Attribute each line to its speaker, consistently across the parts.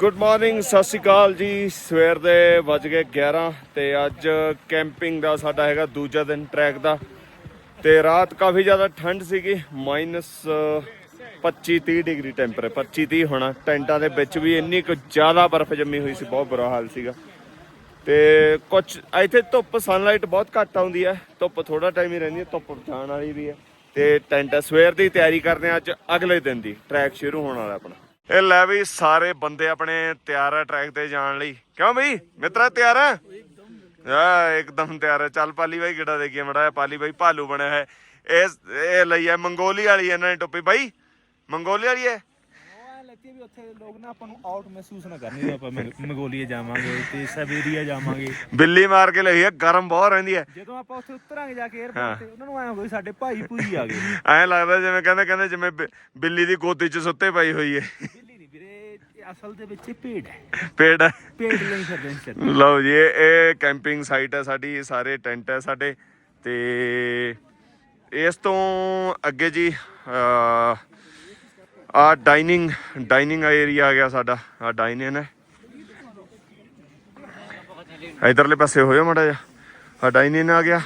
Speaker 1: Good morning ਸਤਿ ਸ਼੍ਰੀ ਅਕਾਲ ਜੀ। ਸਵੇਰ ਦੇ ਵੱਜ ਗਏ 11 ਤੇ ਅੱਜ ਕੈਂਪਿੰਗ ਦਾ ਸਾਡਾ ਹੈਗਾ ਦੂਜਾ ਦਿਨ ਟਰੈਕ ਦਾ। ਤੇ ਰਾਤ ਕਾਫੀ ਜ਼ਿਆਦਾ ਠੰਡ ਸੀਗੀ ਮਾਈਨਸ 25 30 ਡਿਗਰੀ ਟੈਂਪਰੇਚਰ 25 30 ਹੋਣਾ। ਟੈਂਟਾਂ ਦੇ ਵਿੱਚ ਵੀ ਇੰਨੀ ਕੁ ਜ਼ਿਆਦਾ ਬਰਫ਼ ਜੰਮੀ ਹੋਈ ਸੀ, ਬਹੁਤ ਬੁਰਾ ਹਾਲ ਸੀਗਾ। ਤੇ ਕੁਝ ਇੱਥੇ ਧੁੱਪ ਸਨਲਾਈਟ ਬਹੁਤ ਘੱਟ ਆਉਂਦੀ ਹੈ। ਧੁੱਪ ਥੋੜਾ ਟਾਈਮ ਹੀ ਰਹਿੰਦੀ ਹੈ, ਧੁੱਪ ਜਾਣ ਵਾਲੀ ਵੀ ਹੈ। ਤੇ ਟੈਂਟ ਸਵੇਰ ਦੀ ਤਿਆਰੀ ਕਰਦੇ ਆ ਅੱਜ ਅਗਲੇ ਦਿਨ ਦੀ ਟਰੈਕ ਸ਼ੁਰੂ ਹੋਣ ਵਾਲਾ ਆਪਣਾ। ਇਹ ਲੈ ਵੀ ਸਾਰੇ ਬੰਦੇ ਆਪਣੇ ਤਿਆਰ ਆ ਟਰੈਕ ਤੇ ਜਾਣ ਲਈ। ਕਿਉਂ ਬਈ? ਮਿੱਤਰਾ ਤਿਆਰ ਆ? ਆ ਇੱਕਦਮ ਤਿਆਰ ਹੈ ਚੱਲ ਪਾਲੀ ਬਾਈ ਕਿਹੜਾ ਦੇਖੀਏ ਮੜਾ ਪਾਲੀ ਬਾਈ ਭਾਲੂ ਬਣਿਆ ਹੈ ਇਹ ਇਹ ਲਈ ਹੈ ਮੰਗੋਲੀ ਵਾਲੀ ਇਹਨਾਂ ਨੇ ਟੋਪੀ। ਬਾਈ ਮੰਗੋਲੀ ਵਾਲੀ ਹੈ?
Speaker 2: ਉਹ ਲੱਗੇ ਵੀ ਉੱਥੇ ਲੋਕ ਨਾ ਆਪਾਂ ਨੂੰ ਆਊਟ ਮਹਿਸੂਸ ਨਾ ਕਰਨੀ। ਜਦੋਂ ਆਪਾਂ ਮੰਗ- ਮੰਗੋਲੀਆ ਜਾਵਾਂਗੇ ਤੇ ਸਾਈਬੇਰੀਆ ਜਾਵਾਂਗੇ।
Speaker 1: ਬਿੱਲੀ ਮਾਰ ਕੇ ਲਈ ਹੈ ਗਰਮ ਬਹੁਤ ਰਹਿੰਦੀ ਹੈ।
Speaker 2: ਜਦੋਂ ਆਪਾਂ ਉੱਥੇ ਉਤਰਾਂਗੇ ਜਾ ਕੇ 에ਅਰਪੋਰਟ ਤੇ ਉਹਨਾਂ ਨੂੰ ਐਂ ਹੋਵੇ ਸਾਡੇ ਭਾਈ ਭੂਈ ਆ ਗਏ।
Speaker 1: ਐਂ ਲੱਗਦਾ ਜਿਵੇਂ ਕਹਿੰਦੇ ਕਹਿੰਦੇ ਜਿਵੇਂ ਬਿੱਲੀ ਦੀ ਗੋਦੀ 'ਚ ਸੁੱਤੇ ਪਈ ਹੋਈ ਹੈ
Speaker 2: ਅਸਲ ਦੇ ਵਿੱਚ ਇਹ ਭੇਡ ਹੈ।
Speaker 1: ਪੇੜ ਹੈ।
Speaker 2: ਭੇਡ ਲਈ ਫਿਰਦੇ ਨੇ ਸਿਰ
Speaker 1: ਲਓ ਜੀ ਇਹ ਇਹ ਕੈਂਪਿੰਗ ਸਾਈਟ ਹੈ ਸਾਡੀ ਇਹ ਸਾਰੇ ਟੈਂਟ ਹੈ ਸਾਡੇ। ਤੇ ਇਸ ਤੋਂ ਅੱਗੇ ਜੀ ਆ ਡਾਈਨਿੰਗ ਡਾਈਨਿੰਗ ਏਰੀਆ ਆ ਗਿਆ ਸਾਡਾ ਆ ਡਾਈਨਿੰਗ ਹੈ। ਇਧਰਲੇ ਪਾਸੇ ਹੋਇਓ ਮੜਾ ਜਾ ਆ ਡਾਈਨਿੰਗ ਆ ਗਿਆ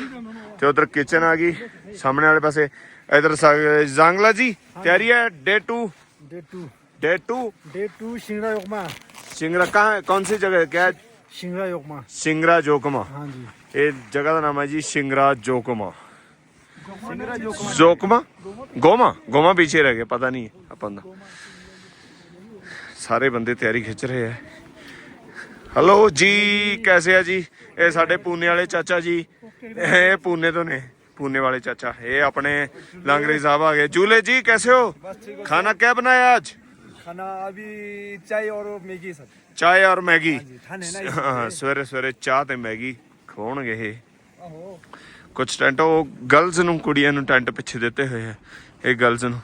Speaker 1: ਤੇ ਉਧਰ ਕਿਚਨ ਆ ਗਈ ਸਾਹਮਣੇ ਵਾਲੇ ਪਾਸੇ। ਇਧਰ ਜਾਂਗਲਾ ਜੀ ਤਿਆਰੀ ਹੈ day 2
Speaker 2: day 2
Speaker 1: day 2
Speaker 2: day 2 ਸ਼ਿੰਗਰਾ ਯੋਕਮਾ
Speaker 1: Singra कहाँ कौन सी जगह है क्या है?
Speaker 2: ਸ਼ਿੰਗਰਾ ਯੋਕਮਾ
Speaker 1: सिंगरा जोकमा
Speaker 2: ਹਾਂਜੀ
Speaker 1: ये जगह का नाम है जी सिंगरा जोकमा
Speaker 2: ਸ਼ਿੰਗਰਾ ਯੋਕਮਾ
Speaker 1: जोकमा गोमा गोमा पीछे रह गए पता नहीं है अपन दा ਸਾਰੇ ਬੰਦੇ ਤਿਆਰੀ ਖਿੱਚ ਰਹੇ ਹੈ ਹਲੋ ਜੀ ਕੈਸੇ ਆ ਜੀ ਇਹ ਸਾਡੇ ਪੂਨੇ ਵਾਲੇ ਚਾਚਾ ਜੀ ਇਹ ਪੂਨੇ ਤੋਂ ਨੇ ਪੂਨੇ ਵਾਲੇ ਚਾਚਾ ਇਹ ਆਪਣੇ ਲਾਂਗਰੀ ਸਾਹਿਬ ਆ ਗਏ ਜੂਲੇ ਜੀ ਕੈਸੇ ਹੋ ਖਾਣਾ क्या बनाया आज
Speaker 2: ਖਾਣਾ ਅਭੀ ਚਾਹ ਔਰ ਮੈਗੀ ਸਰ
Speaker 1: ਚਾਹ ਔਰ ਮੈਗੀ
Speaker 2: ਹਾਂ
Speaker 1: ਸਵੇਰੇ ਸਵੇਰੇ ਚਾਹ ਤੇ ਮੈਗੀ ਖਵਾਉਣਗੇ ਇਹ
Speaker 2: ਆਹੋ
Speaker 1: ਕੁਝ ਟੈਂਟ ਉਹ ਗਰਲਸ ਨੂੰ ਕੁੜੀਆਂ ਨੂੰ ਟੈਂਟ ਪਿੱਛੇ ਦਿੱਤੇ ਹੋਏ ਹੈ ਇਹ ਗਰਲਸ ਨੂੰ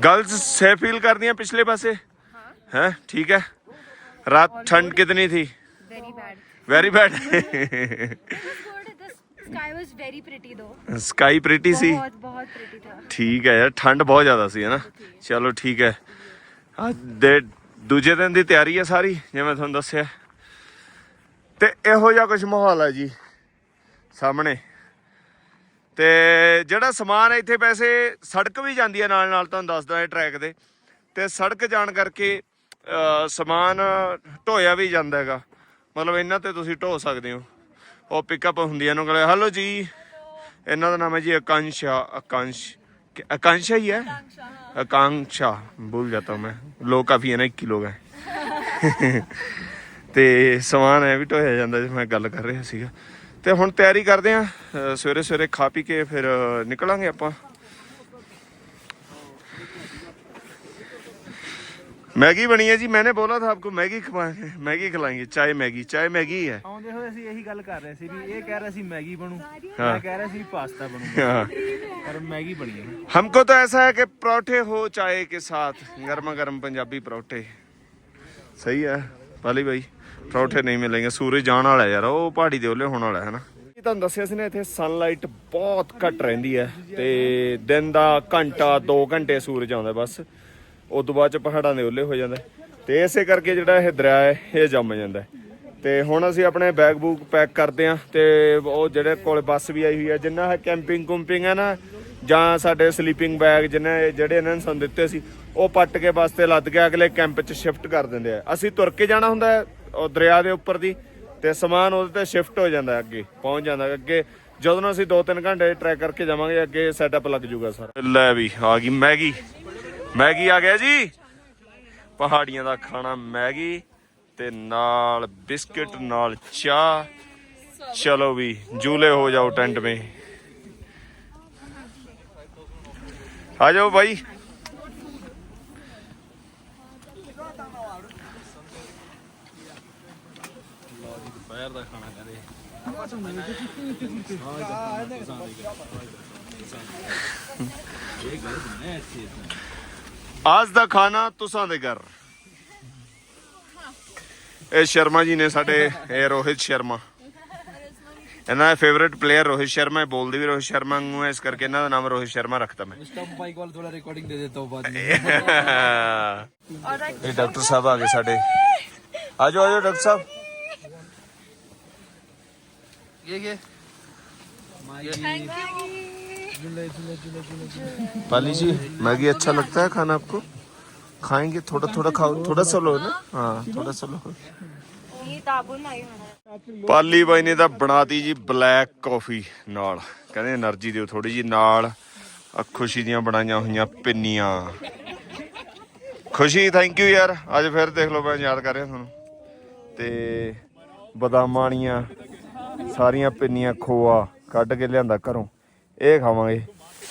Speaker 1: ਗਰਲਸ ਸੇ ਫੀਲ ਕਰਦੀਆਂ ਪਿਛਲੇ ਪਾਸੇ ਹੈ ਠੀਕ ਹੈ ਰਾਤ ਠੰਡ ਕਿਤਨੀ ਥੀ
Speaker 3: very bad very bad sky was very pretty though.
Speaker 1: Sky pretty sea
Speaker 3: बहुत बहुत pretty था.
Speaker 1: ਠੀਕ ਹੈ ਯਾਰ ਠੰਡ ਬਹੁਤ ਜ਼ਿਆਦਾ ਸੀ ਹੈ ਨਾ ਚਲੋ ਠੀਕ ਹੈ ਅੱਜ ਦੇ ਦੂਜੇ ਦਿਨ ਦੀ ਤਿਆਰੀ ਹੈ ਸਾਰੀ ਜਿਵੇਂ ਤੁਹਾਨੂੰ ਦੱਸਿਆ ਤੇ ਇਹੋ ਜਿਹਾ ਕੁਝ ਮਾਹੌਲ ਹੈ ਜੀ ਸਾਹਮਣੇ ਤੇ ਜਿਹੜਾ ਸਮਾਨ ਹੈ ਇੱਥੇ ਵੈਸੇ ਸੜਕ ਵੀ ਜਾਂਦੀ ਹੈ ਨਾਲ ਨਾਲ ਤੁਹਾਨੂੰ ਦੱਸਦਾ ਇਹ ਟਰੈਕ ਦੇ ਤੇ ਸੜਕ ਜਾਣ ਕਰਕੇ ਅਹ, ਸਮਾਨ ਢੋਇਆ ਵੀ ਜਾਂਦਾ ਹੈਗਾ ਮਤਲਬ ਇਹਨਾਂ ਤੇ ਤੁਸੀਂ ਢੋ ਸਕਦੇ ਹੋ ਉਹ ਪਿਕਅਪ ਹੁੰਦੀ ਹੈ ਉਹਨੂੰ ਕਹਿੰਦੇ ਹਲੋ ਜੀ। ਇਹਨਾਂ ਦਾ ਨਾਮ ਹੈ ਜੀ ਆਕਾਂਸ਼ਾ, ਆਕਾਂਸ਼। आकांक्षा ਹੀ ਹੈ? आकांक्षा भूल ਜਾਤਾ ਮੈਂ। ਲੋਕ ਕਾਫੀ काफ़ी है ना ਲੋਕ ਹੈ। ਤੇ ਸਮਾਨ ਐ ਵੀ ਢੋਇਆ ਜਾਂਦਾ ਜੇ ਮੈਂ ਗੱਲ ਕਰ ਰਿਹਾ ਸੀਗਾ। ਤੇ ਹੁਣ ਤਿਆਰੀ ਕਰਦੇ ਆ। ਸਵੇਰੇ ਸਵੇਰੇ ਖਾ ਪੀ ਕੇ ਫਿਰ ਨਿਕਲਾਂਗੇ ਆਪਾਂ। मैगी बनी है जी मैंने बोला था आपको मैगी खवाएंगे मैगी खिलाएंगे चाय मैगी चाय मैगी है
Speaker 2: ਆਉਂਦੇ ਹੋਏ ਅਸੀਂ ਇਹੀ ਗੱਲ ਕਰ ਰਹੇ ਸੀ ਵੀ ਇਹ ਕਹਿ ਰਿਹਾ ਸੀ ਮੈਗੀ ਬਣੂ
Speaker 1: ਹਾਂ।
Speaker 2: ਮੈਂ ਕਹਿ ਰਿਹਾ ਸੀ ਪਾਸਤਾ ਬਣੂ
Speaker 1: हाँ।
Speaker 2: ਪਰ ਮੈਗੀ ਬਣੀ ਹੈ
Speaker 1: हमको तो ऐसा है कि परोठे हो चाय के साथ गर्मा गर्म पंजाबी परोठे सही है ਪਾਲੀ ਬਾਈ ਪਰੌਠੇ ਨਹੀਂ ਮਿਲਣਗੇ ਸੂਰਜ ਜਾਣ ਵਾਲਾ ਯਾਰ ਉਹ ਪਹਾੜੀ ਦੇ ਉੱਲੇ ਹੋਣ ਵਾਲਾ ਹੈ ਨਾ ਤੁਹਾਨੂੰ ਦੱਸਿਆ ਸੀ ਨਾ ਇੱਥੇ ਸਨਲਾਈਟ ਬਹੁਤ ਘੱਟ ਰਹਿੰਦੀ ਹੈ ਤੇ ਦਿਨ ਦਾ ਘੰਟਾ 2 ਘੰਟੇ ਸੂਰਜ ਆਉਂਦਾ ਬਸ ਉਸ ਤੋਂ ਬਾਅਦ ਚ ਪਹਾੜਾਂ ਦੇ ਉੱਲੇ ਹੋ ਜਾਂਦਾ ਤੇ ਇਸੇ ਕਰਕੇ ਜਿਹੜਾ ਇਹ ਦਰਿਆ ਹੈ, ਇਹ ਜੰਮ ਜਾਂਦਾ ਤੇ ਹੁਣ ਅਸੀਂ ਆਪਣੇ ਬੈਗ ਬੂਕ ਪੈਕ ਕਰਦੇ ਆਂ ਤੇ ਉਹ ਜਿਹੜੇ ਕੋਲ ਬੱਸ ਵੀ ਆਈ ਹੋਈ ਹੈ, ਜਿੰਨਾ ਹੈ ਕੈਂਪਿੰਗ ਕੁੰਪਿੰਗ ਹੈ ਨਾ, ਜਾਂ ਸਾਡੇ ਸਲੀਪਿੰਗ ਬੈਗ ਜਿੰਨੇ ਜਿਹੜੇ ਇਹਨਾਂ ਨੇ ਸਾਨੂੰ ਦਿੱਤੇ ਸੀ, ਉਹ ਪੱਟ ਕੇ ਬੱਸ ਤੇ ਲੱਦ ਕੇ ਅਗਲੇ ਕੈਂਪ 'ਚ ਸ਼ਿਫਟ ਕਰ ਦਿੰਦੇ ਆ। ਅਸੀਂ ਤੁਰ ਕੇ ਜਾਣਾ ਹੁੰਦਾ ਹੈ, ਉਹ ਦਰਿਆ ਦੇ ਉੱਪਰ ਦੀ, ਤੇ ਸਮਾਨ ਉਹਦੇ ਤੇ ਸ਼ਿਫਟ ਹੋ ਜਾਂਦਾ ਅੱਗੇ, ਪਹੁੰਚ ਜਾਂਦਾ ਅੱਗੇ। ਜਦੋਂ ਅਸੀਂ 2-3 ਘੰਟੇ ਟਰੈਕ ਕਰਕੇ ਜਾਵਾਂਗੇ, ਅੱਗੇ ਸੈਟਅਪ ਲੱਗ ਜਾਊਗਾ ਸਰ। ਲੈ ਵੀ, ਆ ਗਈ ਮੈਗੀ। ਮੈਗੀ ਆ ਗਿਆ ਜੀ। ਪਹਾੜੀਆਂ ਦਾ ਖਾਣਾ ਮੈਗੀ ਤੇ ਨਾਲ ਬਿਸਕਟ, ਨਾਲ ਚਾਹ। ਚਲੋ ਵੀ, ਜੂਲੇ ਹੋ ਜਾਓ ਟੈਂਟ ਮੇ। ਆ ਜਾਓ ਭਾਈ
Speaker 2: ਦੁਪਹਿਰ ਦਾ ਖਾਣਾ ਕਰੇ ਇਹ ਗੱਲ ਬਣਾ ਇੱਥੇ
Speaker 1: ਅੱਜ ਦਾ ਖਾਣਾ ਤੁਸਾਂ ਦੇ ਘਰ। ਇਹ ਸ਼ਰਮਾ ਜੀ ਨੇ ਸਾਡੇ ਇਹ ਰੋਹਿਤ ਸ਼ਰਮਾ। ਇਹਨਾਂ ਦਾ ਫੇਵਰਿਟ ਪਲੇਅਰ ਰੋਹਿਤ ਸ਼ਰਮਾ ਹੈ ਬੋਲਦੇ ਵੀ ਰੋਹਿਤ ਸ਼ਰਮਾ ਨੂੰ ਹੈ ਕਰਕੇ ਇਹਨਾਂ ਦਾ ਨਾਮ ਰੋਹਿਤ ਸ਼ਰਮਾ ਰੱਖਤਾ ਮੈਂ।
Speaker 4: ਮੁਸਤਫਾ ਭਾਈ ਕੋਲ ਥੋੜਾ ਰਿਕਾਰਡਿੰਗ ਦੇ ਦੇਤਾ ਬਾਅਦ ਵਿੱਚ
Speaker 1: ਇਹ ਡਾਕਟਰ ਸਾਹਿਬ ਆ ਗਏ ਸਾਡੇ। ਆ ਜਾਓ ਆ ਜਾਓ ਡਾਕਟਰ ਸਾਹਿਬ।
Speaker 4: ਇਹ ਇਹ
Speaker 1: thank you Pali ji, Maggi अच्छा लगता है खाना आपको? खाएंगे, थोड़ा थोड़ा खाओ, थोड़ा सा लो ना? हाँ, थोड़ा सा लो। ਪਾਲੀ ਬਾਈ ਨੇ ਤਾਂ ਬਣਾਤੀ ਜੀ ਬਲੈਕ ਕਾਫੀ ਨਾਲ ਕਹਿੰਦੇ એનર્ਜੀ ਦਿਓ ਥੋੜੀ ਜੀ ਨਾਲ ਆ ਖੁਸ਼ੀ ਦੀਆਂ ਬਣਾਈਆਂ ਹੋਈਆਂ ਪਿੰਨੀਆਂ ਖੁਸ਼ੀ ਥੈਂਕ ਯੂ ਯਾਰ ਅੱਜ ਫਿਰ ਦੇਖ ਲਓ ਮੈਂ ਯਾਦ ਕਰ ਰਿਹਾ ਤੁਹਾਨੂੰ ਤੇ ਬਦਾਮਾਂ ਵਾਲੀਆਂ ਸਾਰੀਆਂ ਪਿੰਨੀਆਂ ਖੋਆ ਕੱਢ ਕੇ ਲਿਆਂਦਾ ਘਰੋਂ ਇਹ ਖਾਵਾਂਗੇ।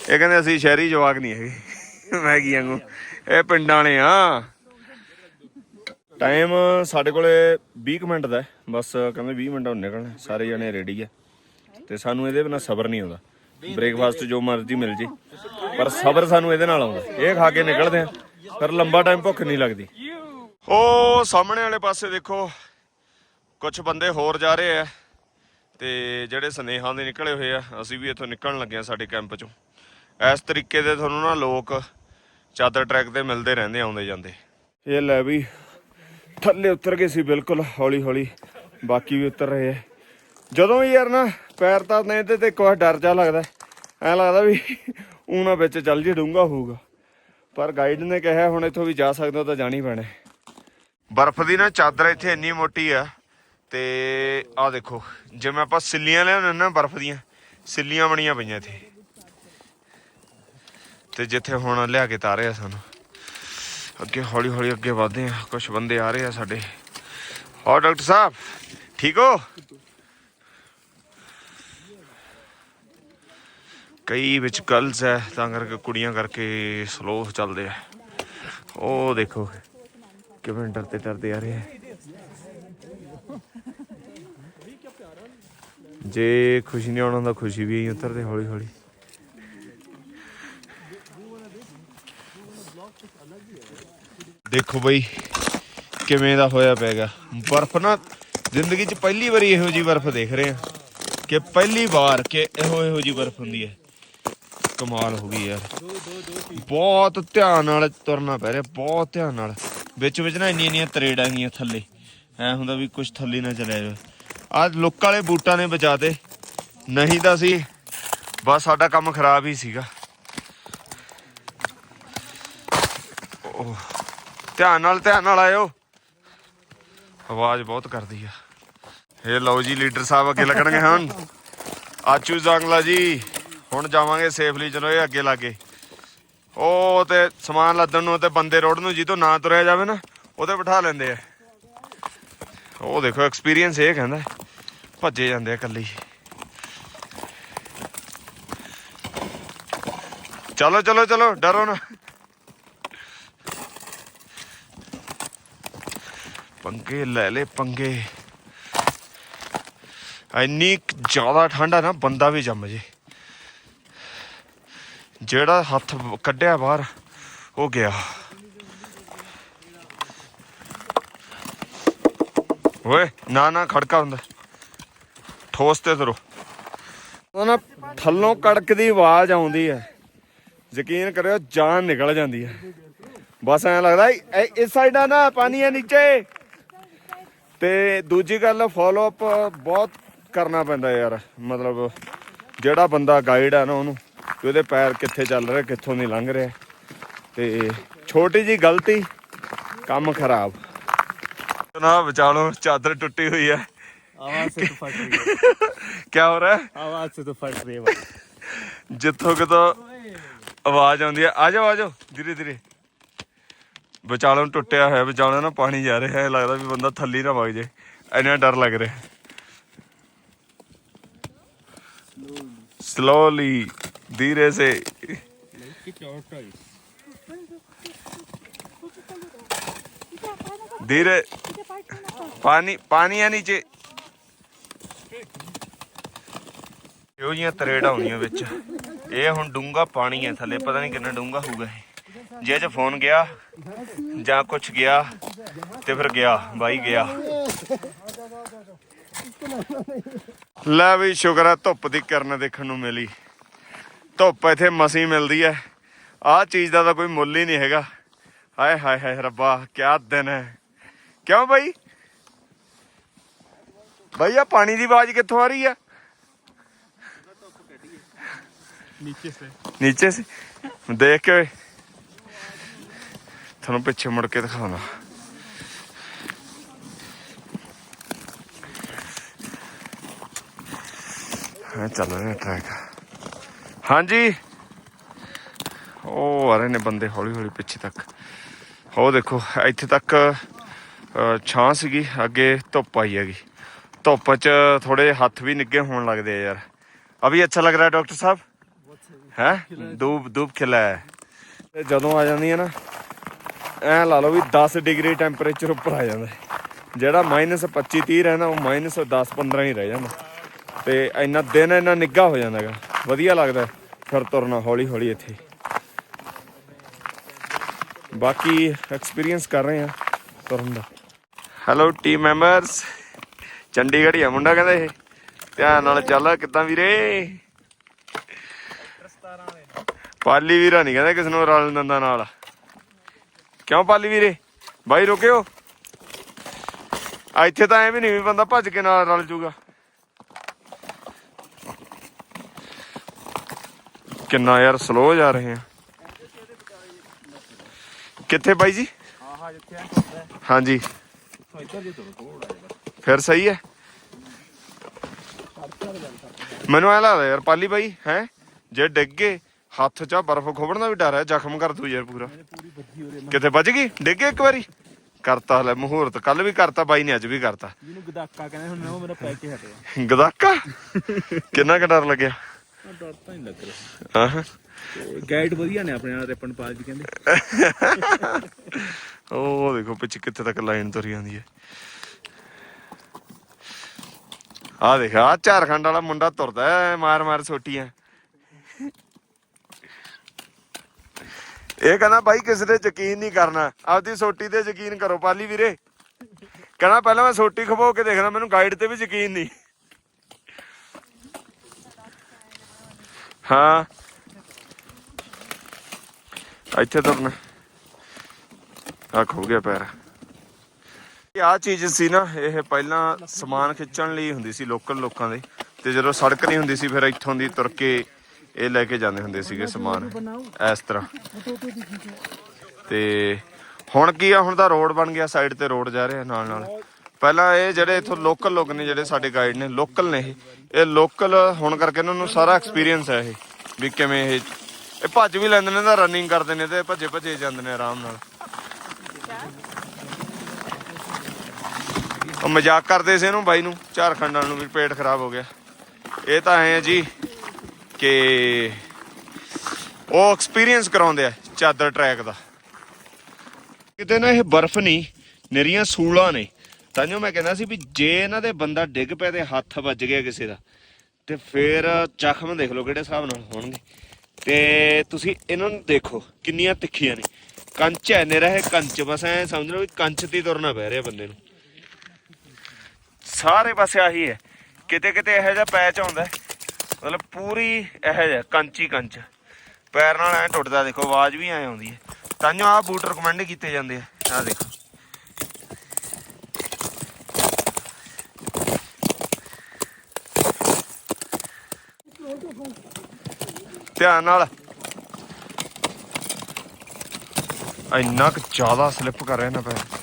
Speaker 1: ਇਹ ਕਹਿੰਦੇ ਅਸੀਂ ਸ਼ਹਿਰੀ ਜਵਾਕ ਨਹੀਂ ਹੈਗੇ। ਮੈਗੀ ਵਾਂਗੂ। ਇਹ ਪਿੰਡਾਂ ਵਾਲੇ ਆ। ਟਾਈਮ ਸਾਡੇ ਕੋਲੇ 20 ਕੁ ਮਿੰਟ ਦਾ। ਬਸ ਕਹਿੰਦੇ 20 ਮਿੰਟਾਂ ਨੂੰ ਨਿਕਲਣਾ। ਸਾਰੇ ਜਣੇ ਰੈਡੀ ਆ। ਤੇ ਸਾਨੂੰ ਇਹਦੇ ਬਿਨਾ ਸਬਰ ਨਹੀਂ ਆਉਂਦਾ। ਬ੍ਰੇਕਫਾਸਟ ਜੋ ਮਰਜ਼ੀ ਮਿਲ ਜੇ। ਪਰ ਸਬਰ ਸਾਨੂੰ ਇਹਦੇ ਨਾਲ ਆਉਂਦਾ। ਇਹ ਖਾ ਕੇ ਨਿਕਲਦੇ ਆ। ਫਿਰ ਲੰਬਾ ਟਾਈਮ ਭੁੱਖ ਨਹੀਂ ਲੱਗਦੀ। ਉਹ ਸਾਹਮਣੇ ਵਾਲੇ ਪਾਸੇ ਦੇਖੋ। ਕੁਝ ਬੰਦੇ ਹੋਰ ਜਾ ਰਹੇ ਆ। ਤੇ ਜਿਹੜੇ ਸਨੇਹਾਂ ਦੇ ਨਿਕਲੇ ਹੋਏ ਆ ਅਸੀਂ ਵੀ ਇੱਥੋਂ ਨਿਕਲਣ ਲੱਗੇ ਆ ਸਾਡੇ ਕੈਂਪ ਚੋਂ। ਇਸ ਤਰੀਕੇ ਦੇ ਤੁਹਾਨੂੰ ਨਾ ਲੋਕ ਚਾਦਰ ਟਰੈਕ ਤੇ ਮਿਲਦੇ ਰਹਿੰਦੇ ਆਉਂਦੇ ਜਾਂਦੇ। ਇਹ ਲੈ ਵੀ ਥੱਲੇ ਉਤਰ ਗਏ ਸੀ ਬਿਲਕੁਲ ਹੌਲੀ ਹੌਲੀ ਬਾਕੀ ਵੀ ਉਤਰ ਰਹੇ ਆ। ਜਦੋਂ ਵੀ ਯਾਰ ਨਾ ਪੈਰ ਤਾਂ ਨਹੀਂ ਤੇ ਤੇ ਇੱਕ ਵਾਰ ਡਰ ਜਾ ਲੱਗਦਾ। ਐ ਲੱਗਦਾ ਵੀ ਊਣਾ ਵਿੱਚ ਚੱਲ ਜੇ ਡੂੰਗਾ ਹੋਊਗਾ। ਪਰ ਗਾਈਡ ਨੇ ਕਿਹਾ ਹੁਣ ਇੱਥੋਂ ਵੀ ਜਾ ਸਕਦੇ ਹੋ ਤਾਂ ਜਾਣੀ ਪੈਣਾ। ਬਰਫ਼ ਦੀ ਨਾ ਚਾਦਰ ਇੱਥੇ ਇੰਨੀ ਮੋਟੀ ਆ ਤੇ ਆਹ ਦੇਖੋ, ਜਿਵੇਂ ਆਪਾਂ ਸਿੱਲੀਆਂ ਲਿਆਉਂਦੇ ਨਾ ਬਰਫ਼ ਦੀਆਂ, ਸਿੱਲੀਆਂ ਬਣੀਆਂ ਪਈਆਂ ਇੱਥੇ। ਤੇ ਜਿੱਥੇ ਹੁਣ ਲਿਆ ਕੇ ਤਾਰਿਆ ਸਾਨੂੰ। ਅੱਗੇ ਹੌਲੀ ਹੌਲੀ ਅੱਗੇ ਵਧਦੇ ਆ ਕੁਝ ਬੰਦੇ ਆ ਰਹੇ ਆ ਸਾਡੇ। ਹੋਰ ਡਾਕਟਰ ਸਾਹਿਬ, ਠੀਕ ਹੋ? ਕਈ ਵਿੱਚ ਗਰਲਸ ਹੈ, ਤਾਂ ਕਰਕੇ ਕੁੜੀਆਂ ਕਰਕੇ ਸਲੋ ਚੱਲਦੇ ਆ। ਉਹ ਦੇਖੋ, ਕਿਵੇਂ ਡਰਦੇ ਡਰਦੇ ਆ ਰਹੇ ਆ। ਜੇ ਖੁਸ਼ੀ ਨਹੀਂ ਆਉਣਾ ਹੁੰਦਾ, ਖੁਸ਼ੀ ਵੀ ਹੀ ਉਤਰਦੇ ਹੌਲੀ ਹੌਲੀ। ਦੇਖੋ ਬਈ, ਕਿਵੇਂ ਦਾ ਹੋਇਆ ਪੈਗਾ ਬਰਫ਼ ਨਾ, ਜ਼ਿੰਦਗੀ 'ਚ ਪਹਿਲੀ ਵਾਰੀ ਇਹੋ ਜੀ ਬਰਫ਼ ਦੇਖ ਰਹੇ ਆ ਕਿ ਪਹਿਲੀ ਵਾਰ ਕਿ ਇਹੋ ਇਹੋ ਜੀ ਬਰਫ਼ ਹੁੰਦੀ ਹੈ। ਕਮਾਲ ਹੋ ਗਈ ਯਾਰ। ਬਹੁਤ ਧਿਆਨ ਨਾਲ ਤੁਰਨਾ ਪੈ ਰਿਹਾ, ਬਹੁਤ ਧਿਆਨ ਨਾਲ। ਵਿੱਚ ਵਿੱਚ ਨਾ ਇੰਨੀਆਂ ਇੰਨੀਆਂ ਤਰੇੜਾਂ ਗਈਆਂ ਥੱਲੇ। ਐ ਹੁੰਦਾ ਵੀ ਕੁਝ ਥੱਲੇ ਨਾ ਚਲਿਆ ਜਾਵੇ। ਆ ਲੁੱਕ ਵਾਲੇ ਬੂਟਾਂ ਨੇ ਬਚਾਤੇ ਨਹੀਂ ਤਾਂ ਸੀ, ਬਸ ਸਾਡਾ ਕੰਮ ਖਰਾਬ ਹੀ ਸੀਗਾ। ਧਿਆਨ ਨਾਲ ਧਿਆਨ ਨਾਲ ਆਇਓ। ਆਵਾਜ਼ ਬਹੁਤ ਕਰਦੀ ਆ। ਇਹ ਲਓ ਜੀ, ਲੀਡਰ ਸਾਹਿਬ ਅੱਗੇ ਲੱਗਣਗੇ ਹੁਣ। ਆਚੂ ਜੰਗਲਾ ਜੀ, ਹੁਣ ਜਾਵਾਂਗੇ ਸੇਫਲੀ ਚਲੋ ਇਹ ਅੱਗੇ ਲਾਗੇ। ਉਹ ਤੇ ਸਮਾਨ ਲੱਦਣ ਨੂੰ ਤੇ ਬੰਦੇ ਰੋਡ ਨੂੰ ਜਿੱਦੋਂ ਨਾ ਤੁਰਿਆ ਜਾਵੇ ਨਾ, ਉਹਦੇ ਬਿਠਾ ਲੈਂਦੇ ਆ। ਉਹ ਦੇਖੋ ਐਕਸਪੀਰੀਅੰਸ ਇਹ ਕਹਿੰਦਾ, ਭੱਜੇ ਜਾਂਦੇ ਆ ਇਕੱਲੇ ਚਲੋ ਚਲੋ ਚਲੋ, ਡਰੋ ਨਾ। ਪੰਗੇ ਲੈ ਲੈ ਪੰਗੇ। ਇੰਨੀ ਜ਼ਿਆਦਾ ਠੰਡ ਆ ਨਾ, ਬੰਦਾ ਵੀ ਜੰਮ ਜੇ। ਜਿਹੜਾ ਹੱਥ ਕੱਢਿਆ ਬਾਹਰ, ਉਹ ਗਿਆ। ਓਏ, ਨਾ ਨਾ ਖੜਕਾ ਹੁੰਦਾ ਠੋਸ ਤੇ ਤਰੋ। ਉਹ ਥੱਲੋਂ ਕੜਕ ਦੀ ਆਵਾਜ਼ ਆਉਂਦੀ ਹੈ। ਯਕੀਨ ਕਰਿਓ, ਜਾਨ ਨਿਕਲ ਜਾਂਦੀ ਹੈ। ਬਸ ਐਂ ਲੱਗਦਾ ਇਸ ਸਾਈਡ ਆ ਨਾ, ਪਾਣੀ ਹੈ ਨੀਚੇ। ਤੇ ਦੂਜੀ ਗੱਲ ਫਾਲੋ ਅਪ ਬਹੁਤ ਕਰਨਾ ਪੈਂਦਾ ਯਾਰ। ਮਤਲਬ, ਜਿਹੜਾ ਬੰਦਾ ਗਾਈਡ ਆ ਨਾ ਉਹਨੂੰ ਕਿ ਉਹਦੇ ਪੈਰ ਕਿੱਥੇ ਚੱਲ ਰਿਹਾ, ਕਿੱਥੋਂ ਨਹੀਂ ਲੰਘ ਰਿਹਾ। ਤੇ ਛੋਟੀ ਜੀ ਗਲਤੀ, ਕੰਮ ਖਰਾਬ। ਨਾ ਵਿਚਾਲੋ ਚਾਦਰ ਟੁੱਟੀ ਹੋਈ ਹੈ।
Speaker 2: ਆਵਾਜ਼ ਸੇ ਫਟ ਰਹੀ ਹੈ।
Speaker 1: ਕੀ ਹੋ ਰਿਹਾ? ਹੈ
Speaker 2: ਆਵਾਜ਼ ਸੇ ਫਟ ਰਹੀ ਹੈ
Speaker 1: ਜਿੱਥੋਂ ਕਿਤੋਂ ਆਵਾਜ਼ ਆਉਂਦੀ ਹੈ। ਆ ਜਾਓ ਆ ਜਾਓ ਧੀਰੇ ਧੀਰੇ। ਵਿਚਾਲੋਂ ਟੁੱਟਿਆ ਹੋਇਆ ਵਿਚਾਲੋਂ ਨਾ ਪਾਣੀ ਜਾ ਰਿਹਾ ਹੈ। ਲੱਗਦਾ ਵੀ ਬੰਦਾ ਥੱਲੀ ਨਾ ਵਗ ਜੇ। ਇੰਨਾ ਡਰ ਲੱਗ ਰਿਹਾ। ਸਲੋਲੀ ਧੀਰੇ ਸੇ। ਧੀਰੇ। ਪਾਣੀ ਪਾਣੀ ਆ ਨੀਚੇ ਇਹੋ ਜੀਆਂ ਤਰੇੜਾਂ ਹੁੰਦੀਆਂ ਵਿੱਚ। ਇਹ ਹੁਣ ਡੂੰਗਾ ਪਾਣੀ ਹੈ ਥੱਲੇ, ਪਤਾ ਨਹੀਂ ਕਿੰਨਾ ਡੂੰਗਾ ਹੋਊਗਾ ਇਹ। ਜੇ ਚ ਫੋਨ ਗਿਆ, ਜਾਂ ਕੁਛ ਗਿਆ, ਤੇ ਫਿਰ ਗਿਆ, ਬਾਈ ਗਿਆ। ਲੈ ਵੀ ਸ਼ੁਕਰ ਹੈ ਧੁੱਪ ਦੀ ਕਿਰਨ ਦੇਖਣ ਨੂੰ ਮਿਲੀ। ਧੁੱਪ ਇੱਥੇ ਮਸੀ ਮਿਲਦੀ ਹੈ। ਆਹ ਚੀਜ਼ ਦਾ ਤਾਂ ਕੋਈ ਮੁੱਲ ਹੀ ਨਹੀਂ ਹੈਗਾ। ਹਾਏ ਹਾਏ ਹਾਏ, ਰੱਬਾ ਕੀ ਦਿਨ ਹੈ। ਕਿਉਂ ਬਾਈ? ਬਾਈ ਆ ਪਾਣੀ ਦੀ ਆਵਾਜ਼ ਕਿੱਥੋਂ ਆ ਰਹੀ ਆ?
Speaker 2: ਨੀਚੇ ਸੇ।
Speaker 1: ਨੀਚੇ ਸੀ? ਦੇਖ ਕੇ ਤੁਹਾਨੂੰ ਪਿੱਛੇ ਮੁੜ ਕੇ ਦਿਖਾਉਣਾ। ਹਾਂ ਚੱਲ ਰਿਹਾ ਟਰੈਕ ਹਾਂਜੀ। ਉਹ ਆ ਰਹੇ ਨੇ ਬੰਦੇ ਹੌਲੀ ਹੌਲੀ ਪਿੱਛੇ ਤੱਕ। ਉਹ ਦੇਖੋ ਇੱਥੇ ਤੱਕ ਛਾਂ ਸੀਗੀ ਅੱਗੇ ਧੁੱਪ ਆਈ ਹੈਗੀ। ਧੁੱਪ 'ਚ ਥੋੜੇ ਹੱਥ ਵੀ ਨਿੱਗੇ ਹੋਣ ਲੱਗਦੇ ਆ ਯਾਰ। ਅਭੀ ਅੱਛਾ ਲੱਗ ਰਿਹਾ ਡਾਕਟਰ ਸਾਹਿਬ? ਹੈ? ਧੂਪ ਧੂਪ ਖਿਲਾ ਹੈ। ਜਦੋਂ ਆ ਜਾਂਦੀ ਹੈ ਨਾ, ਐ ਲਾ ਲਓ ਵੀ 10 ਡਿਗਰੀ ਟੈਂਪਰੇਚਰ ਉੱਪਰ ਆ ਜਾਂਦਾ ਜਿਹੜਾ ਮਾਈਨਸ 25 30 ਰਹਿੰਦਾ, ਉਹ ਮਾਈਨਸ 10 15 ਹੀ ਰਹਿ ਜਾਂਦਾ। ਤੇ ਇੰਨਾ ਦਿਨ ਇੰਨਾ ਨਿੱਘਾ ਹੋ ਜਾਂਦਾ ਹੈਗਾ। ਵਧੀਆ ਲੱਗਦਾ ਫਿਰ ਤੁਰਨਾ ਹੌਲੀ ਹੌਲੀ ਇੱਥੇ। ਬਾਕੀ ਐਕਸਪੀਰੀਅੰਸ ਕਰ ਰਹੇ ਆ ਤੁਰਨ ਦਾ। ਹੈਲੋ ਟੀਮ ਮੈਂਬਰਸ ਚੰਡੀਗੜ੍ਹ ਹੀ ਆ ਮੁੰਡਾ ਕਹਿੰਦਾ ਇਹ। ਧਿਆਨ ਨਾਲ ਚੱਲ ਕਿੱਦਾਂ ਵੀਰੇ। ਪਾਲੀ ਵੀਰਾ ਨਹੀਂ ਕਹਿੰਦਾ ਕਿਸ ਨੂੰ ਰਲ ਦਿੰਦਾ ਨਾਲ। ਕਿਉਂ ਪਾਲੀ ਵੀਰੇ? ਬਾਈ ਰੁਕਿਓ। ਆ ਇੱਥੇ ਤਾਂ ਐਵੇਂ ਨਹੀਂ ਬੰਦਾ ਭੱਜ ਕੇ ਨਾਲ ਰਲ ਜੂਗਾ। ਕਿੰਨਾ ਯਾਰ ਸਲੋ ਜਾ ਰਹੇ ਆ। ਕਿੱਥੇ ਬਾਈ ਜੀ?
Speaker 2: ਹਾਂ ਹਾਂ ਜਿੱਥੇ ਆ
Speaker 1: ਹਾਂਜੀ।
Speaker 2: ਇੱਧਰ ਜੇ ਤੁਰੋ ਥੋੜਾ ਜਿਹਾ
Speaker 1: ਫਿਰ ਸਹੀ ਹੈ। ਮੈਨੂੰ ਐ ਲੱਗਦਾ ਯਾਰ ਪਾਲੀ ਬਾਈ ਹੈ? ਜੇ ਡਿੱਗ ਗਏ ਹੱਥ 'ਚ ਬਰਫ਼ ਖੋਬਣ ਦਾ ਵੀ ਡਰ ਹੈ ਜ਼ਖਮ ਕਰ ਦੂ ਯਾਰ ਪੂਰਾ। ਕਿੱਥੇ ਵੱਜ ਗਈ? ਡਿੱਗ ਗਏ ਇੱਕ ਵਾਰੀ? ਕਰਤਾ ਲੈ ਮਹੂਰਤ ਕੱਲ ਵੀ ਕਰਤਾ ਬਾਈ ਨੇ ਅੱਜ ਵੀ ਕਰਤਾ।
Speaker 2: ਜਿਹਨੂੰ ਗਦਾਕਾ ਕਹਿੰਦੇ ਹੁਣ ਉਹ ਮੇਰਾ ਪੈ ਕੇ ਹਟਿਆ
Speaker 1: ਗਦਾਕਾ? ਕਿੰਨਾ ਕੁ ਡਰ ਲੱਗਿਆ?
Speaker 2: ਡਰ ਤਾਂ ਨਹੀਂ ਲੱਗ ਰਿਹਾ।
Speaker 1: ਹਾਂ
Speaker 2: ਗਾਈਡ ਵਧੀਆ ਨੇ ਆਪਣੇ ਨਾਲ ਰਿਪਨ ਪਾਲ ਜੀ ਕਹਿੰਦੇ।
Speaker 1: ਉਹ ਦੇਖੋ ਪਿੱਛੇ ਕਿੱਥੇ ਤੱਕ ਲਾਈਨ ਤੁਰੀ ਜਾਂਦੀ ਹੈ। ਆ ਦੇਖ ਆ ਝਾਰਖੰਡ ਵਾਲਾ ਮੁੰਡਾ ਤੁਰਦਾ ਮਾਰ ਮਾਰ ਸੋਟੀਆਂ। ਇਹ ਕਹਿੰਦਾ, ਬਾਈ, ਕਿਸੇ ਤੇ ਯਕੀਨ ਨਹੀਂ ਕਰਨਾ। ਆਪਦੀ ਸੋਟੀ ਤੇ ਯਕੀਨ ਕਰੋ, ਪਾਲੀ ਵੀਰੇ। ਕਹਿੰਦਾ, ਪਹਿਲਾਂ ਮੈਂ ਸੋਟੀ ਖਵੋ ਕੇ ਦੇਖਦਾ, ਮੈਨੂੰ ਗਾਈਡ ਤੇ ਵੀ ਯਕੀਨ ਨਹੀਂ। ਹਾਂ। ਇੱਥੇ ਤੁਰਨਾ ਆ ਖੋ ਗਿਆ ਪੈਰ। ਇਹ ਆ ਚੀਜ਼ ਸੀ ਨਾ, ਇਹ ਪਹਿਲਾਂ ਸਮਾਨ ਖਿੱਚਣ ਲਈ ਹੁੰਦੀ ਸੀ ਲੋਕਲ ਲੋਕਾਂ ਦੇ, ਤੇ ਜਦੋਂ ਸੜਕ ਨਹੀਂ ਹੁੰਦੀ ਸੀ, ਫਿਰ ਇੱਥੋਂ ਦੀ ਤੁਰ ਕੇ ਇਹ ਲੈ ਕੇ ਜਾਂਦੇ ਹੁੰਦੇ ਸੀਗੇ ਸਮਾਨ, ਇਸ ਤਰ੍ਹਾਂ। ਤੇ ਹੁਣ ਕੀ ਆ, ਹੁਣ ਤਾਂ ਰੋਡ ਬਣ ਗਿਆ, ਸਾਈਡ ਤੇ ਰੋਡ ਜਾ ਰਿਹਾ ਨਾਲ ਨਾਲ। ਪਹਿਲਾਂ ਇਹ ਜਿਹੜੇ ਇੱਥੋਂ ਲੋਕਲ ਲੋਕ ਨੇ, ਜਿਹੜੇ ਸਾਡੇ ਗਾਈਡ ਨੇ, ਲੋਕਲ ਨੇ ਇਹ। ਇਹ ਲੋਕਲ ਹੋਣ ਕਰਕੇ ਇਹਨਾਂ ਨੂੰ ਸਾਰਾ ਐਕਸਪੀਰੀਅੰਸ ਹੈ ਇਹ, ਵੀ ਕਿਵੇਂ ਇਹ। ਇਹ ਭੱਜ ਵੀ ਲੈਂਦੇ ਨੇ, ਤਾਂ ਰਨਿੰਗ ਕਰਦੇ ਨੇ ਤੇ ਭੱਜੇ ਭੱਜੇ ਜਾਂਦੇ ਨੇ ਆਰਾਮ ਨਾਲ। ਉਹ ਮਜ਼ਾਕ ਕਰਦੇ ਸੀ ਇਹਨੂੰ ਬਾਈ ਨੂੰ, ਝਾਰਖੰਡ ਵਾਲ ਨੂੰ ਵੀ ਪੇਟ ਖਰਾਬ ਹੋ ਗਿਆ। ਇਹ ਤਾਂ ਐ ਜੀ ਕਿ ਉਹ ਐਕਸਪੀਰੀਅੰਸ ਕਰਾਉਂਦੇ ਆ ਚਾਦਰ ਟਰੈਕ ਦਾ। ਕਿਤੇ ਨਾ ਇਹ ਬਰਫ਼ ਨਹੀਂ ਨਿਰੀਆਂ ਸੂਲਾਂ ਨੇ। ਤਾਂ ਜੋ ਮੈਂ ਕਹਿੰਦਾ ਸੀ ਵੀ ਜੇ ਇਹਨਾਂ ਦੇ ਬੰਦਾ ਡਿੱਗ ਪਿਆ ਤੇ ਹੱਥ ਵੱਜ ਗਿਆ ਕਿਸੇ ਦਾ, ਤੇ ਫਿਰ ਜ਼ਖਮ ਦੇਖ ਲਓ ਕਿਹੜੇ ਹਿਸਾਬ ਨਾਲ ਹੋਣਗੇ। ਤੇ ਤੁਸੀਂ ਇਹਨਾਂ ਨੂੰ ਦੇਖੋ, ਕਿੰਨੀਆਂ ਤਿੱਖੀਆਂ ਨੇ। ਕੰਚ ਐ ਨਿਰਾ ਇਹ ਕੰਚ ਬਸ ਐ ਸਮਝ ਲਓ ਵੀ ਕੰਚ ਤੇ ਤੁਰਨਾ ਪੈ ਰਿਹਾ ਬੰਦੇ ਨੂੰ। ਸਾਰੇ ਪਾਸੇ ਆਹੀ ਹੈ। ਕਿਤੇ ਕਿਤੇ ਇਹੋ ਜਿਹਾ ਪੈਚ ਆਉਂਦਾ ਮਤਲਬ ਪੂਰੀ ਇਹੋ ਜਿਹਾ ਕੰਚ ਹੀ ਕੰਚ। ਪੈਰ ਨਾਲ ਐ ਟੁੱਟਦਾ ਦੇਖੋ, ਆਵਾਜ਼ ਵੀ ਐ ਆਉਂਦੀ ਹੈ। ਤਾਂ ਜੋ ਆਹ ਬੂਟ ਰეკਮੈਂਡ ਕੀਤੇ ਜਾਂਦੇ ਆ। ਆਹ ਦੇਖੋ। ਧਿਆਨ ਨਾਲ। ਇੰਨਾ ਕੁ ਜ਼ਿਆਦਾ ਸਲਿੱਪ ਕਰ ਰਿਹਾ ਨਾ ਪੈਰ।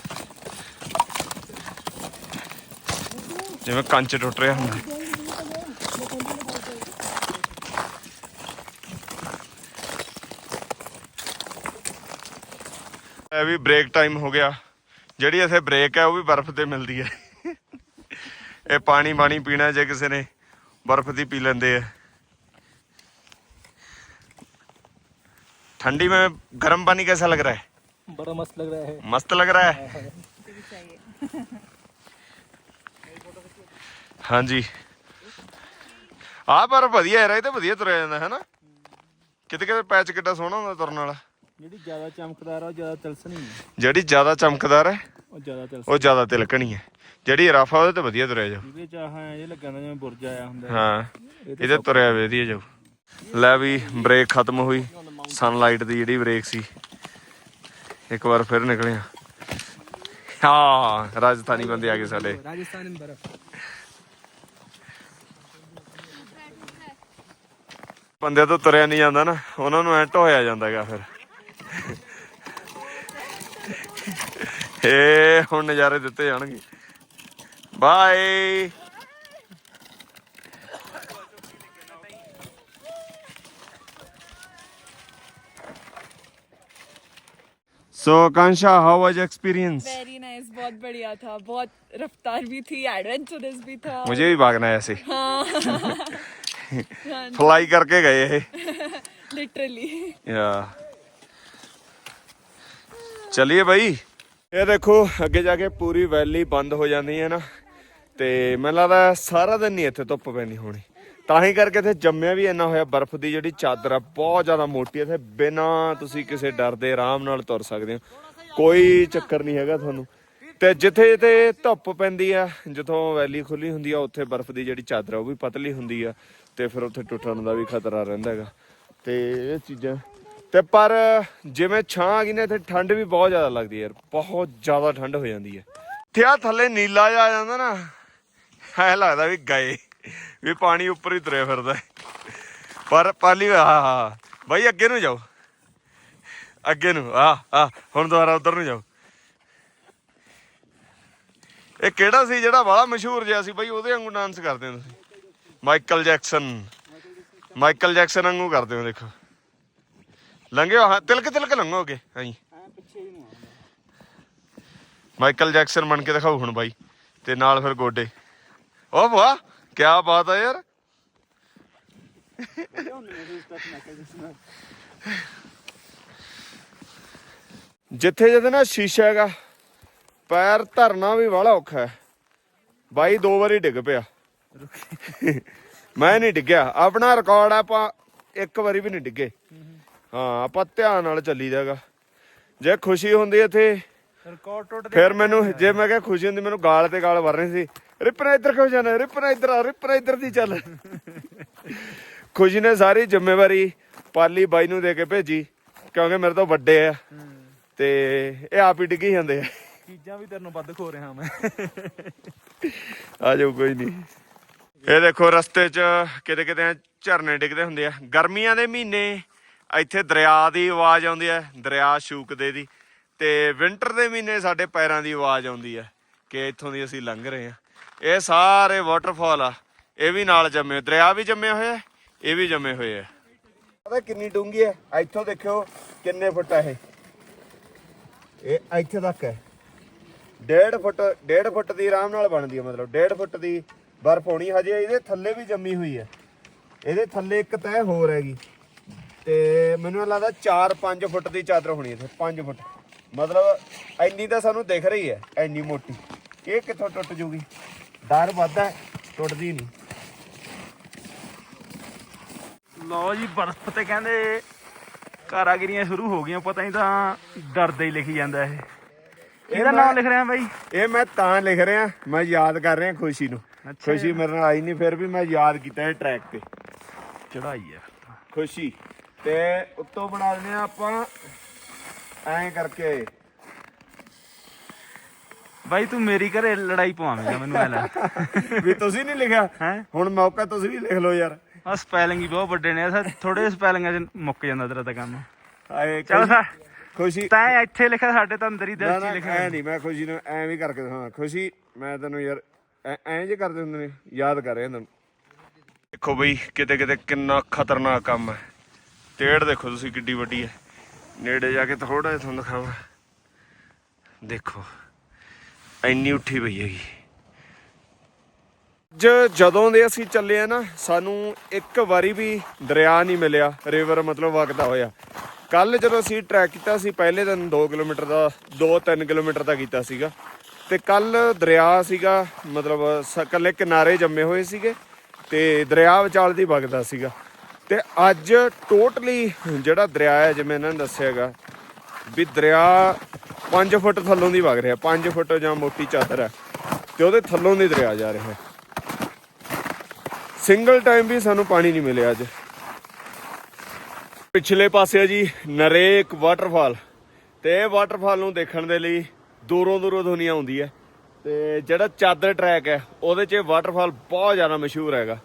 Speaker 1: ਜਿਵੇਂ ਕੰਚ ਟੁੱਟ ਰਿਹਾ ਹੁੰਦਾ ਇਹ ਵੀ ਬ੍ਰੇਕ ਟਾਈਮ ਹੋ ਗਿਆ ਜਿਹੜੀ ਇੱਥੇ ਬ੍ਰੇਕ ਹੈ ਉਹ ਵੀ ਬਰਫ਼ ਤੇ ਮਿਲਦੀ ਹੈ ਇਹ ਪਾਣੀ ਬਾਣੀ ਪੀਣਾ ਜੇ ਕਿਸੇ ਨੇ ਬਰਫ਼ ਦੀ ਪੀ ਲੈਂਦੇ ਆ ठंडी में गर्म पानी कैसा लग रहा है
Speaker 2: ਬੜਾ ਮਸਤ ਲੱਗ ਰਿਹਾ ਹੈ
Speaker 1: मस्त लग रहा है ਹਾਂਜੀ। ਆ ਪਰ ਵਧੀਆ ਯਾਰ ਇਹ ਤਾਂ ਵਧੀਆ ਤੁਰਿਆ ਜਾਂਦਾ ਹੈ ਨਾ ਕਿਤੇ ਕਿਤੇ ਪੈਚ ਕਿੱਡਾ ਸੋਹਣਾ ਹੁੰਦਾ ਤੁਰਨ ਵਾਲਾ।
Speaker 2: ਜਿਹੜੀ ਜ਼ਿਆਦਾ ਚਮਕਦਾਰ ਆ ਉਹ ਜ਼ਿਆਦਾ ਤਿਲਸਣੀ ਹੈ
Speaker 1: ਜਿਹੜੀ ਜ਼ਿਆਦਾ ਚਮਕਦਾਰ ਹੈ
Speaker 2: ਉਹ ਜ਼ਿਆਦਾ ਤਿਲਸ
Speaker 1: ਉਹ ਜ਼ਿਆਦਾ ਤਿਲਕਣੀ ਹੈ। ਜਿਹੜੀ ਰਫਾ ਉਹਦੇ ਤੇ ਵਧੀਆ ਤੁਰਿਆ ਜਾਓ
Speaker 2: ਇਹਦੇ ਚ ਆਹ ਐਂ ਜੇ ਜਿਵੇਂ ਬੁਰਜ ਆਇਆ ਹੁੰਦਾ।
Speaker 1: ਹਾਂ ਇਹਦੇ ਤੁਰਿਆ ਵਧੀਆ ਜਾਓ ਲੈ ਵੀ ਬ੍ਰੇਕ ਖਤਮ ਹੋਈ। ਸਨਲਾਈਟ ਦੀ ਜਿਹੜੀ ਬ੍ਰੇਕ ਸੀ। ਇੱਕ ਵਾਰ ਫਿਰ ਨਿਕਲੇ ਆ। ਹਾਂ ਰਾਜਸਥਾਨੀ ਬੰਦੇ ਆ ਗਏ ਸਾਡੇ।
Speaker 4: ਰਾਜਸਥਾਨ ਬਰਫ।
Speaker 1: ਬੰਦੇ ਤੋਂ ਤੁਰਿਆ ਨਹੀਂ ਜਾਂਦਾ ਨਾ ਉਹਨਾਂ ਨੂੰ ਐ ਢੋਇਆ ਜਾਂਦਾਗਾ ਫਿਰ ਏ ਹੁਣ ਨਜ਼ਾਰੇ ਦਿੱਤੇ ਜਾਣਗੇ bye so Kansha how was experience
Speaker 5: very nice बहुत बढ़िया था बहुत रफ्तार भी थी एडवेंचरस भी था
Speaker 1: मुझे भी भागना है ऐसे
Speaker 5: हाँ
Speaker 1: ਫਲਾਈ ਕਰਕੇ ਗਏ ਇਹ।
Speaker 5: ਲਿਟਰਲੀ
Speaker 1: ਯਾ। ਚਲਿਏ ਬਾਈ। ਇਹ ਦੇਖੋ ਅੱਗੇ ਜਾ ਕੇ ਪੂਰੀ ਵੈਲੀ ਬੰਦ ਹੋ ਜਾਂਦੀ ਹੈ ਨਾ ਤੇ ਮੈਨੂੰ ਲੱਗਦਾ ਸਾਰਾ ਦਿਨ ਨਹੀਂ ਇੱਥੇ ਧੁੱਪ ਪੈਣੀ ਹੋਣੀ। ਤਾਂ ਹੀ ਕਰਕੇ ਇੱਥੇ ਜੰਮਿਆ ਵੀ ਇੰਨਾ ਹੋਇਆ ਬਰਫ਼ ਦੀ ਜਿਹੜੀ ਚਾਦਰ ਆ ਬਹੁਤ ਜ਼ਿਆਦਾ ਮੋਟੀ ਇੱਥੇ ਬਿਨਾ ਤੁਸੀਂ ਕਿਸੇ ਡਰ ਦੇ ਆਰਾਮ ਨਾਲ ਤੁਰ ਸਕਦੇ ਹੋ। ਕੋਈ ਚੱਕਰ ਨਹੀਂ ਹੈਗਾ ਤੁਹਾਨੂੰ। ਤੇ ਜਿੱਥੇ ਤੇ ਧੁੱਪ ਪੈਂਦੀ ਆ ਜਿੱਥੋਂ ਵੈਲੀ ਖੁੱਲੀ ਹੁੰਦੀ ਆ ਉੱਥੇ ਬਰਫ਼ ਦੀ ਜਿਹੜੀ ਚਾਦਰ ਆ ਉਹ ਵੀ ਪਤਲੀ ਹੁੰਦੀ ਆ। ਤੇ ਫਿਰ ਉੱਥੇ ਟੁੱਟਣ ਦਾ ਵੀ ਖਤਰਾ ਰਹਿੰਦਾ ਹੈਗਾ। ਤੇ ਇਹ ਚੀਜ਼ਾਂ, ਤੇ ਪਰ ਜਿਵੇਂ ਛਾਂ ਆ ਗਈ ਨਾ, ਇੱਥੇ ਠੰਡ ਵੀ ਬਹੁਤ ਜ਼ਿਆਦਾ ਲੱਗਦੀ ਹੈ ਯਾਰ। ਬਹੁਤ ਜ਼ਿਆਦਾ ਠੰਡ ਹੋ ਜਾਂਦੀ ਹੈ। ਤੇ ਆ ਥੱਲੇ ਨੀਲਾ ਜਿਹਾ ਆ ਜਾਂਦਾ ਨਾ, ਐ ਲੱਗਦਾ ਵੀ ਗਏ, ਵੀ ਪਾਣੀ ਉੱਪਰ ਹੀ ਤੁਰਿਆ ਫਿਰਦਾ ਪਰ ਪਾਲੀ ਹਾਂ ਹਾਂ ਬਾਈ, ਅੱਗੇ ਨੂੰ ਜਾਓ। ਅੱਗੇ ਨੂੰ ਆ ਆ ਹੁਣ ਦੁਬਾਰਾ ਉਧਰ ਨੂੰ ਜਾਓ। ਇਹ ਕਿਹੜਾ ਸੀ ਜਿਹੜਾ ਬੜਾ ਮਸ਼ਹੂਰ ਜਿਹਾ ਸੀ? ਬਾਈ, ਉਹਦੇ ਵਾਂਗੂ ਡਾਂਸ ਕਰਦੇ ਹੋ ਤੁਸੀਂ ਮਾਈਕਲ ਜੈਕਸਨ। ਮਾਈਕਲ ਜੈਕਸਨ ਵਾਂਗੂ ਕਰਦੇ ਹੋ, ਦੇਖੋ। ਲੰਘਿਓ, ਹਾਂ, ਤਿਲਕ ਤਿਲਕ ਲੰਘੋਗੇ ਹਾਂਜੀ ਮਾਈਕਲ ਜੈਕਸਨ ਬਣ ਕੇ ਦਿਖਾਓ ਹੁਣ ਬਾਈ, ਤੇ ਨਾਲ ਫਿਰ ਗੋਡੇ। ਓ ਵਾਹ ਕੀ ਬਾਤ ਆ ਯਾਰ। ਜਿੱਥੇ ਜਿੱਥੇ ਨਾ ਸ਼ੀਸ਼ਾ ਹੈਗਾ, ਪੈਰ ਧਰਨਾ ਵੀ ਵਾਲਾ ਔਖਾ ਹੈ। ਬਾਈ ਦੋ ਵਾਰੀ ਡਿੱਗ ਪਿਆ। ਮੈਂ ਨਹੀਂ ਡਿੱਗਿਆ। ਆਪਣਾ ਰਿਕਾਰਡ ਆਪਾਂ ਇੱਕ ਵਾਰੀ ਵੀ ਨਹੀਂ ਡਿੱਗੇ। ਹਾਂ ਆਪਾਂ ਧਿਆਨ ਨਾਲ ਚੱਲੀ ਜਾਗਾ ਜੇ ਖੁਸ਼ੀ ਹੁੰਦੀ ਇੱਥੇ
Speaker 2: ਰਿਕਾਰਡ ਟੁੱਟ
Speaker 1: ਫਿਰ ਮੈਨੂੰ ਜੇ ਮੈਂ ਕਿਹਾ ਖੁਸ਼ੀ ਹੁੰਦੀ ਮੈਨੂੰ ਗਾਲ ਤੇ ਗਾਲ ਵਰਨੇ ਸੀ। ਰਿਪਨਾ ਇੱਧਰ ਕਿਉਂ ਜਾਣਾ? ਰਿਪਨਾ ਇੱਧਰ ਆ ਰਿਪਨਾ ਇੱਧਰ ਦੀ ਚੱਲ। ਖੁਸ਼ੀ ਨੇ ਸਾਰੀ ਜ਼ਿੰਮੇਵਾਰੀ ਪਾਲੀ ਬਾਈ ਨੂੰ ਦੇ ਕੇ ਭੇਜੀ ਕਿਉਂਕਿ ਮੇਰੇ ਤੋਂ ਵੱਡੇ ਆ। ਤੇ ਇਹ ਆਪ ਹੀ ਡਿੱਗੀ ਜਾਂਦੇ ਆ।
Speaker 2: ਚੀਜ਼ਾਂ ਵੀ ਤੈਨੂੰ ਵੱਧ ਖੋ ਰਿਹਾ ਮੈਂ।
Speaker 1: ਆ ਜਾਓ ਕੋਈ ਨਹੀਂ। ਇਹ ਦੇਖੋ ਰਸਤੇ 'ਚ ਕਿਤੇ ਕਿਤੇ ਝਰਨੇ ਡਿੱਗਦੇ ਹੁੰਦੇ ਆ। ਗਰਮੀਆਂ ਦੇ ਮਹੀਨੇ ਇੱਥੇ ਦਰਿਆ ਦੀ ਆਵਾਜ਼ ਆਉਂਦੀ ਹੈ, ਦਰਿਆ ਸ਼ੂਕਦੇ ਦੀ ਤੇ ਵਿੰਟਰ ਦੇ ਮਹੀਨੇ ਸਾਡੇ ਪੈਰਾਂ ਦੀ ਆਵਾਜ਼ ਆਉਂਦੀ ਹੈ ਕਿ ਇੱਥੋਂ ਦੀ ਅਸੀਂ ਲੰਘ ਰਹੇ ਆ ਇਹ ਸਾਰੇ ਵਾਟਰਫਾਲ ਆ, ਇਹ ਵੀ ਨਾਲ ਜੰਮੇ ਦਰਿਆ ਵੀ ਜੰਮੇ ਹੋਏ ਆ, ਇਹ ਵੀ ਜੰਮੇ ਹੋਏ ਆ। ਪਤਾ ਕਿੰਨੀ ਡੂੰਗੀ ਹੈ? ਇੱਥੋਂ ਦੇਖਿਓ ਕਿੰਨੇ ਫੁੱਟ ਆ ਇਹ ਇੱਥੇ ਤੱਕ ਹੈ। ਡੇਢ ਫੁੱਟ ਡੇਢ ਫੁੱਟ ਦੀ ਆਰਾਮ ਨਾਲ ਬਣਦੀ ਹੈ ਮਤਲਬ, ਡੇਢ ਫੁੱਟ ਦੀ ਬਰਫ਼ ਹੋਣੀ ਹਜੇ ਇਹਦੇ ਥੱਲੇ ਵੀ ਜੰਮੀ ਹੋਈ ਹੈ। ਇਹਦੇ ਥੱਲੇ ਇੱਕ ਤਹਿ ਹੋਰ ਹੈਗੀ। ਤੇ ਮੈਨੂੰ ਲੱਗਦਾ 4-5 ਫੁੱਟ ਦੀ ਚਾਦਰ ਹੋਣੀ ਇੱਥੇ 5 ਫੁੱਟ। ਮਤਲਬ ਇੰਨੀ ਤਾਂ ਸਾਨੂੰ ਦਿਖ ਰਹੀ ਹੈ ਇੰਨੀ ਮੋਟੀ। ਇਹ ਕਿੱਥੋਂ ਟੁੱਟ ਜੂਗੀ? ਡਰ ਵੱਧਦਾ ਟੁੱਟਦੀ ਨਹੀਂ।
Speaker 2: ਲਓ ਜੀ ਬਰਫ਼ ਤੇ ਕਹਿੰਦੇ ਕਾਰਾਗਰੀਆਂ ਸ਼ੁਰੂ ਹੋ ਗਈਆਂ। ਪਤਾ ਨਹੀਂ ਤਾਂ ਡਰਦਾ ਹੀ ਲਿਖੀ ਜਾਂਦਾ ਇਹ। ਇਹਦਾ ਨਾਮ ਲਿਖ ਰਿਹਾ ਬਾਈ?
Speaker 1: ਇਹ ਮੈਂ ਤਾਂ ਲਿਖ ਰਿਹਾ ਮੈਂ ਯਾਦ ਕਰ ਰਿਹਾ ਖੁਸ਼ੀ ਨੂੰ। ਖੁਸ਼ੀ ਮੇਰੇ ਨਾਲ ਆਈ ਨਹੀਂ ਫਿਰ ਵੀ ਮੈਂ ਯਾਦ ਕੀਤਾ ਇਹ ਟਰੈਕ ਤੇ।
Speaker 2: ਚੜਾਈ ਆ।
Speaker 1: ਖੁਸ਼ੀ। ਤੇ ਉੱਤੋਂ ਬਣਾ ਦਿੰਦੇ ਆ ਆਪਾਂ ਐਂ ਕਰਕੇ।
Speaker 2: ਬਾਈ ਤੂੰ ਮੇਰੀ ਘਰੇ ਲੜਾਈ ਪਵਾਵੇਂਗਾ ਮੈਨੂੰ ਐ ਲੱਗ
Speaker 1: ਵੀ ਤੁਸੀਂ ਨਹੀਂ ਲਿਖਿਆ?
Speaker 2: ਹੈ?
Speaker 1: ਹੁਣ ਮੌਕਾ ਤੁਸੀਂ ਵੀ ਲਿਖ ਲਓ ਯਾਰ।
Speaker 2: ਆ ਸਪੈਲਿੰਗ ਹੀ ਬਹੁਤ ਵੱਡੇ ਨੇ ਅਸਾਂ ਥੋੜੇ ਸਪੈਲਿੰਗਾਂ 'ਚ ਮੁੱਕ ਜਾਂਦਾ ਤੇਰਾ ਤਾਂ ਕੰਮ।
Speaker 1: ਆਏ
Speaker 2: ਚੱਲ ਸਾ
Speaker 1: ਖੁਸ਼ੀ
Speaker 2: ਤੈਂ ਇੱਥੇ ਲਿਖਿਆ ਸਾਡੇ ਤਾਂ ਅੰਦਰ ਹੀ ਦਿਲ 'ਚ ਹੀ ਲਿਖਿਆ।
Speaker 1: ਐ ਨਹੀਂ ਮੈਂ ਖੁਸ਼ੀ ਨੂੰ ਐਂ ਵੀ ਕਰਕੇ ਦਿਖਾਵਾਂ। ਖੁਸ਼ੀ ਮੈਂ ਤੈਨੂੰ ਯਾਰ ਐ- ਐਂ ਜੇ ਕਰਦੇ ਹੁੰਦੇ ਨੇ, ਯਾਦ ਕਰ ਰਿਹਾ ਤੈਨੂੰ ਦੇਖੋ ਬਈ, ਕਿਤੇ ਕਿਤੇ ਕਿੰਨਾ ਖਤਰਨਾਕ ਕੰਮ ਹੈ। ਤੇੜ ਦੇਖੋ ਤੁਸੀਂ ਕਿੱਡੀ ਵੱਡੀ ਹੈ। ਨੇੜੇ ਜਾ ਕੇ ਥੋੜਾ ਜਿਹਾ ਤੁਹਾਨੂੰ ਦਿਖਾਵਾਂ। ਦੇਖੋ, ਇੰਨੀ ਉੱਠੀ ਪਈ ਹੈਗੀ। ਜ ਜਦੋਂ ਦੇ ਅਸੀਂ ਚੱਲੇ ਆ ਨਾ, ਸਾਨੂੰ ਇੱਕ ਵਾਰੀ ਵੀ ਦਰਿਆ ਨਹੀਂ ਮਿਲਿਆ ਰਿਵਰ ਮਤਲਬ ਵਗਦਾ ਹੋਇਆ। ਕੱਲ ਜਦੋਂ ਅਸੀਂ ਟਰੈਕ ਕੀਤਾ ਸੀ, ਪਹਿਲੇ ਦਿਨ 2 ਕਿਲੋਮੀਟਰ ਦਾ 2-3 ਕਿਲੋਮੀਟਰ ਦਾ ਕੀਤਾ ਸੀਗਾ। ਤੇ ਕੱਲ ਦਰਿਆ ਸੀਗਾ, ਮਤਲਬ ਸ- ਇਕੱਲੇ ਕਿਨਾਰੇ ਜੰਮੇ ਹੋਏ ਸੀਗੇ ਤੇ ਦਰਿਆ ਵਿਚਾਲ ਦੀ ਵਗਦਾ ਸੀਗਾ। ਤੇ ਅੱਜ ਟੋਟਲੀ ਜਿਹੜਾ ਦਰਿਆ ਹੈ, ਜਿਵੇਂ ਇਹਨਾਂ ਨੇ ਦੱਸਿਆਗਾ ਵੀ ਦਰਿਆ 5 ਫੁੱਟ ਥੱਲੋਂ ਦੀ ਵਗ ਰਿਹਾ 5 ਫੁੱਟ ਜਾਂ ਮੋਟੀ ਚਾਦਰ ਹੈ ਤੇ ਉਹਦੇ ਥੱਲੋਂ ਦੀ ਦਰਿਆ ਜਾ ਰਿਹਾ ਸਿੰਗਲ ਟਾਈਮ ਵੀ ਸਾਨੂੰ ਪਾਣੀ ਨਹੀਂ ਮਿਲਿਆ ਅੱਜ। ਪਿਛਲੇ ਪਾਸੇ ਜੀ ਨਰੇਕ ਵਾਟਰਫਾਲ। ਤੇ ਇਹ ਵਾਟਰਫਾਲ ਨੂੰ ਦੇਖਣ ਦੇ ਲਈ ਦੂਰੋਂ ਦੂਰੋਂ ਦੁਨੀਆ ਆਉਂਦੀ ਹੈ। ਤੇ ਜਿਹੜਾ ਚਾਦਰ ਟਰੈਕ ਹੈ ਉਹਦੇ 'ਚ ਵਾਟਰਫਾਲ ਬਹੁਤ ਜ਼ਿਆਦਾ ਮਸ਼ਹੂਰ ਹੈਗਾ।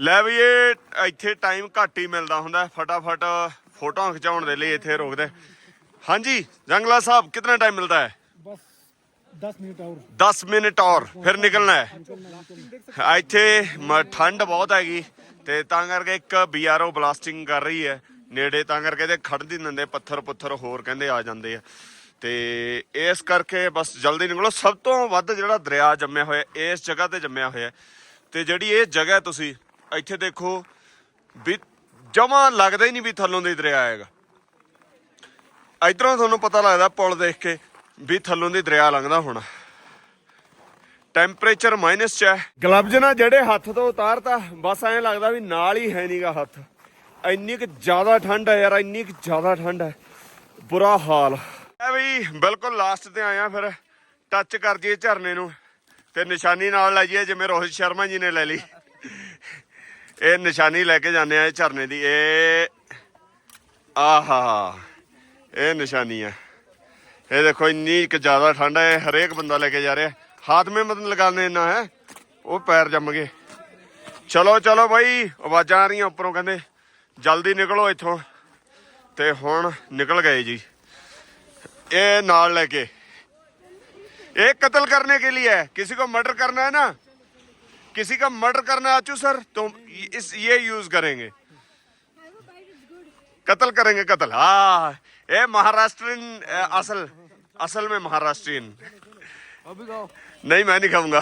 Speaker 1: ਲੈ ਵੀ ਇਹ ਇੱਥੇ ਟਾਈਮ ਘੱਟ ਹੀ ਮਿਲਦਾ ਹੁੰਦਾ ਫਟਾਫਟ ਫੋਟੋਆਂ ਖਿਚਾਉਣ ਦੇ ਲਈ ਇੱਥੇ ਰੋਕਦੇ। ਹਾਂਜੀ ਜੰਗਲਾ ਸਾਹਿਬ ਕਿੰਨਾ ਟਾਈਮ ਮਿਲਦਾ ਹੈ?
Speaker 4: ਬਸ 10 ਮਿੰਟ ਹੋਰ।
Speaker 1: 10 ਮਿੰਟ ਹੋਰ ਫਿਰ ਨਿਕਲਣਾ ਹੈ। ਇੱਥੇ ਠੰਡ ਬਹੁਤ ਹੈਗੀ ਤੇ ਤਾਂ ਕਰਕੇ ਇੱਕ ਬੀਆਰਓ ਬਲਾਸਟਿੰਗ ਕਰ ਰਹੀ ਹੈ। ਨੇੜੇ ਤਾਂ ਕਰਕੇ ਤੇ ਖੜਦੀ ਦਿੰਦੇ ਪੱਥਰ ਪੁੱਥਰ ਹੋਰ ਕਹਿੰਦੇ ਆ ਜਾਂਦੇ ਆ। ਤੇ ਇਸ ਕਰਕੇ ਬਸ ਜਲਦੀ ਨਿਕਲੋ। ਸਭ ਤੋਂ ਵੱਧ ਜਿਹੜਾ ਦਰਿਆ ਜੰਮਿਆ ਹੋਇਆ, ਇਸ ਜਗ੍ਹਾ ਤੇ ਜੰਮਿਆ ਹੋਇਆ। ਤੇ ਜਿਹੜੀ ਇਹ ਜਗ੍ਹਾ ਤੁਸੀਂ ਇੱਥੇ ਦੇਖੋ ਵੀ ਜਮਾ ਲੱਗਦਾ ਹੀ ਨਹੀਂ ਵੀ ਥੱਲੋਂ ਦੀ ਦਰਿਆ ਆਏਗਾ। ਇਧਰੋਂ ਤੁਹਾਨੂੰ ਪਤਾ ਲੱਗਦਾ ਪੁਲ ਦੇਖ ਕੇ ਵੀ ਥੱਲੋਂ ਦੀ ਦਰਿਆ ਲੰਘਦਾ ਹੋਣਾ। ਟੈਂਪਰੇਚਰ ਮਾਈਨਸ ਚ ਹੈ। ਗਲਵਜ਼ ਨਾ ਜਿਹੜੇ ਹੱਥ ਤੋਂ ਉਤਾਰਤਾ, ਬਸ ਐਂ ਲੱਗਦਾ ਵੀ ਨਾਲ ਹੀ ਹੈ ਨਹੀਂਗਾ ਹੱਥ। ਇੰਨੀ ਕਿ ਜ਼ਿਆਦਾ ਠੰਡ ਹੈ ਯਾਰ, ਇੰਨੀ ਕਿ ਜ਼ਿਆਦਾ ਠੰਡ ਹੈ। ਬੁਰਾ ਹਾਲ। ਐ ਵੀ ਬਿਲਕੁਲ ਲਾਸਟ ਤੇ ਆਇਆ ਫਿਰ ਟੱਚ ਕਰ ਜੀਏ ਝਰਨੇ ਨੂੰ ਤੇ ਨਿਸ਼ਾਨੀ ਨਾਲ ਲੈ ਜਾਈਏ, ਜਿਵੇਂ ਰੋਹਿਤ ਸ਼ਰਮਾ ਜੀ ਨੇ ਲੈ ਲਈ। ਇਹ ਨਿਸ਼ਾਨੀ ਲੈ ਕੇ ਜਾਂਦੇ ਆ ਇਹ ਝਰਨੇ ਦੀ। ਇਹ ਆਹਾ, ਇਹ ਨਿਸ਼ਾਨੀ ਆ। ਇਹ ਦੇਖੋ ਇੰਨੀ ਕਿ ਜ਼ਿਆਦਾ ਠੰਡ ਹੈ ਹਰੇਕ ਬੰਦਾ ਲੈ ਕੇ ਜਾ ਰਿਹਾ। ਹਾਥ ਮੇ ਮਤ ਲਗਾਣੇ ਨਾ, ਹੈ? ਉਹ ਪੈਰ ਜੰਮ ਗਏ। ਚਲੋ ਚਲੋ ਬਾਈ, ਆਵਾਜ਼ਾਂ ਆ ਰਹੀਆਂ ਉੱਪਰੋਂ ਕਹਿੰਦੇ, ਜਲਦੀ ਨਿਕਲੋ ਇੱਥੋਂ। ਤੇ ਹੁਣ ਨਿਕਲ ਗਏ ਜੀ। ये नाल लेके। एक कत्ल करने के लिए। है किसी को मर्डर करना है ना? किसी का मर्डर करना आचू सर तो इस, ये यूज़ करेंगे। कत्ल करेंगे, कत्ल। हा। ये महाराष्ट्रीन असल असल में
Speaker 4: महाराष्ट्रीन
Speaker 1: नहीं, मैं नहीं खाऊँगा।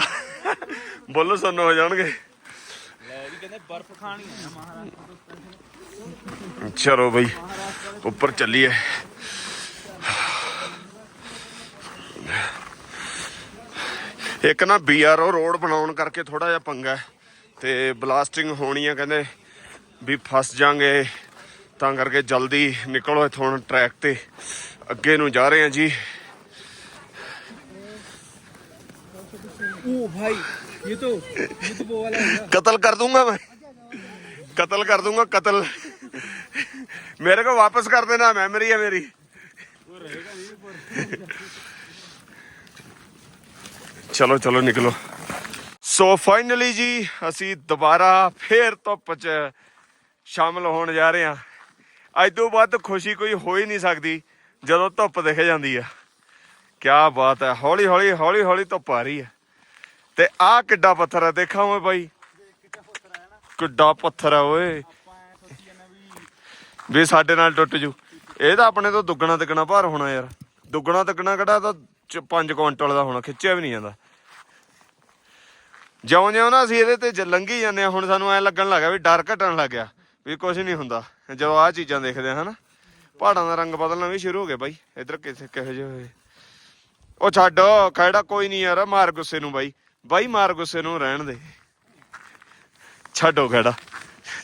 Speaker 1: बोलो, सुन, हो जाओगे चलो भाई, ऊपर चलिए। ਇੱਕ ਨਾ ਬੀਆਰਓ ਰੋਡ ਬਣਾਉਣ ਕਰਕੇ ਥੋੜਾ ਜਿਹਾ ਪੰਗਾ ਤੇ ਬਲਾਸਟਿੰਗ ਹੋਣੀ ਆ ਕਹਿੰਦੇ ਵੀ ਫਸ ਜਾਾਂਗੇ ਤਾਂ ਕਰਕੇ ਜਲਦੀ ਨਿਕਲੋ ਇਥੋਂ ਟਰੈਕ ਤੇ। ਅੱਗੇ ਨੂੰ ਜਾ ਰਹੇ ਆ ਜੀ।
Speaker 4: ਉਹ ਭਾਈ ਇਹ ਤਾਂ ਇਹ ਤਾਂ ਬੋਲਾ ਕਤਲ ਕਰ ਦੂੰਗਾ
Speaker 1: ਮੈਂ। ਕਤਲ ਕਰ ਦੂੰਗਾ ਕਤਲ। ਮੇਰੇ ਕੋ ਵਾਪਸ ਕਰ ਦੇਣਾ ਮੈਮਰੀ ਹੈ ਮੇਰੀ। ਉਹ ਰਹੇਗਾ ਨਹੀਂ ਪਰ ਚਲੋ ਚਲੋ, ਨਿਕਲੋ। ਸੋ ਫਾਈਨਲੀ ਜੀ, ਅਸੀਂ ਦੁਬਾਰਾ ਫੇਰ ਧੁੱਪ 'ਚ ਸ਼ਾਮਲ ਹੋਣ ਜਾ ਰਹੇ ਹਾਂ। ਅੱਜ ਤੋਂ ਵੱਧ ਖੁਸ਼ੀ ਕੋਈ ਹੋ ਹੀ ਨਹੀਂ ਸਕਦੀ, ਜਦੋਂ ਧੁੱਪ ਦਿਖ ਜਾਂਦੀ ਆ। ਕੀ ਬਾਤ ਹੈ, ਹੌਲੀ ਹੌਲੀ ਹੌਲੀ ਹੌਲੀ ਧੁੱਪ ਆ ਰਹੀ ਹੈ ਤੇ ਆਹ ਕਿੱਡਾ ਪੱਥਰ ਹੈ ਦੇਖਾਂ ਓਏ ਬਾਈ? ਕਿੱਡਾ ਪੱਥਰ ਹੈ ਓਏ। ਵੀ ਸਾਡੇ ਨਾਲ ਟੁੱਟ ਜੂ। ਇਹ ਤਾਂ ਆਪਣੇ ਤੋਂ ਦੁੱਗਣਾ ਤਿੱਗਣਾ ਭਾਰ ਹੋਣਾ ਯਾਰ। ਦੁੱਗਣਾ ਤਿੱਗਣਾ ਕਿਹੜਾ ਤਾਂ 5 ਕੁਇੰਟਲ ਦਾ ਹੋਣਾ ਖਿੱਚਿਆ ਵੀ ਨਹੀਂ ਜਾਂਦਾ। ਜਿਉਂ ਜਿਉਂ ਨਾ ਅਸੀਂ ਇਹਦੇ ਤੇ ਲੰਘੀ ਜਾਂਦੇ ਆ ਹੁਣ ਸਾਨੂੰ ਐ ਲੱਗਣ ਲੱਗਾ ਵੀ ਡਰ ਘਟਣ ਲੱਗ ਗਿਆ ਵੀ ਕੁਝ ਨਹੀਂ ਹੁੰਦਾ। ਜਦੋਂ ਆਹ ਚੀਜ਼ਾਂ ਦੇਖਦੇ ਆ ਹਨਾ। ਪਹਾੜਾਂ ਦਾ ਰੰਗ ਬਦਲਣਾ ਵੀ ਸ਼ੁਰੂ ਹੋ ਗਿਆ ਬਾਈ, ਇਧਰ ਕਿਸੇ ਕਿਹੋ ਜਿਹੇ ਹੋਏ। ਉਹ ਛੱਡ ਖੜਾ ਕੋਈ ਨਹੀਂ ਯਾਰ ਮਾਰ ਗੁੱਸੇ ਨੂੰ ਬਾਈ। ਬਾਈ ਮਾਰ ਗੁੱਸੇ ਨੂੰ ਰਹਿਣ ਦੇ। ਛੱਡੋ ਖੜਾ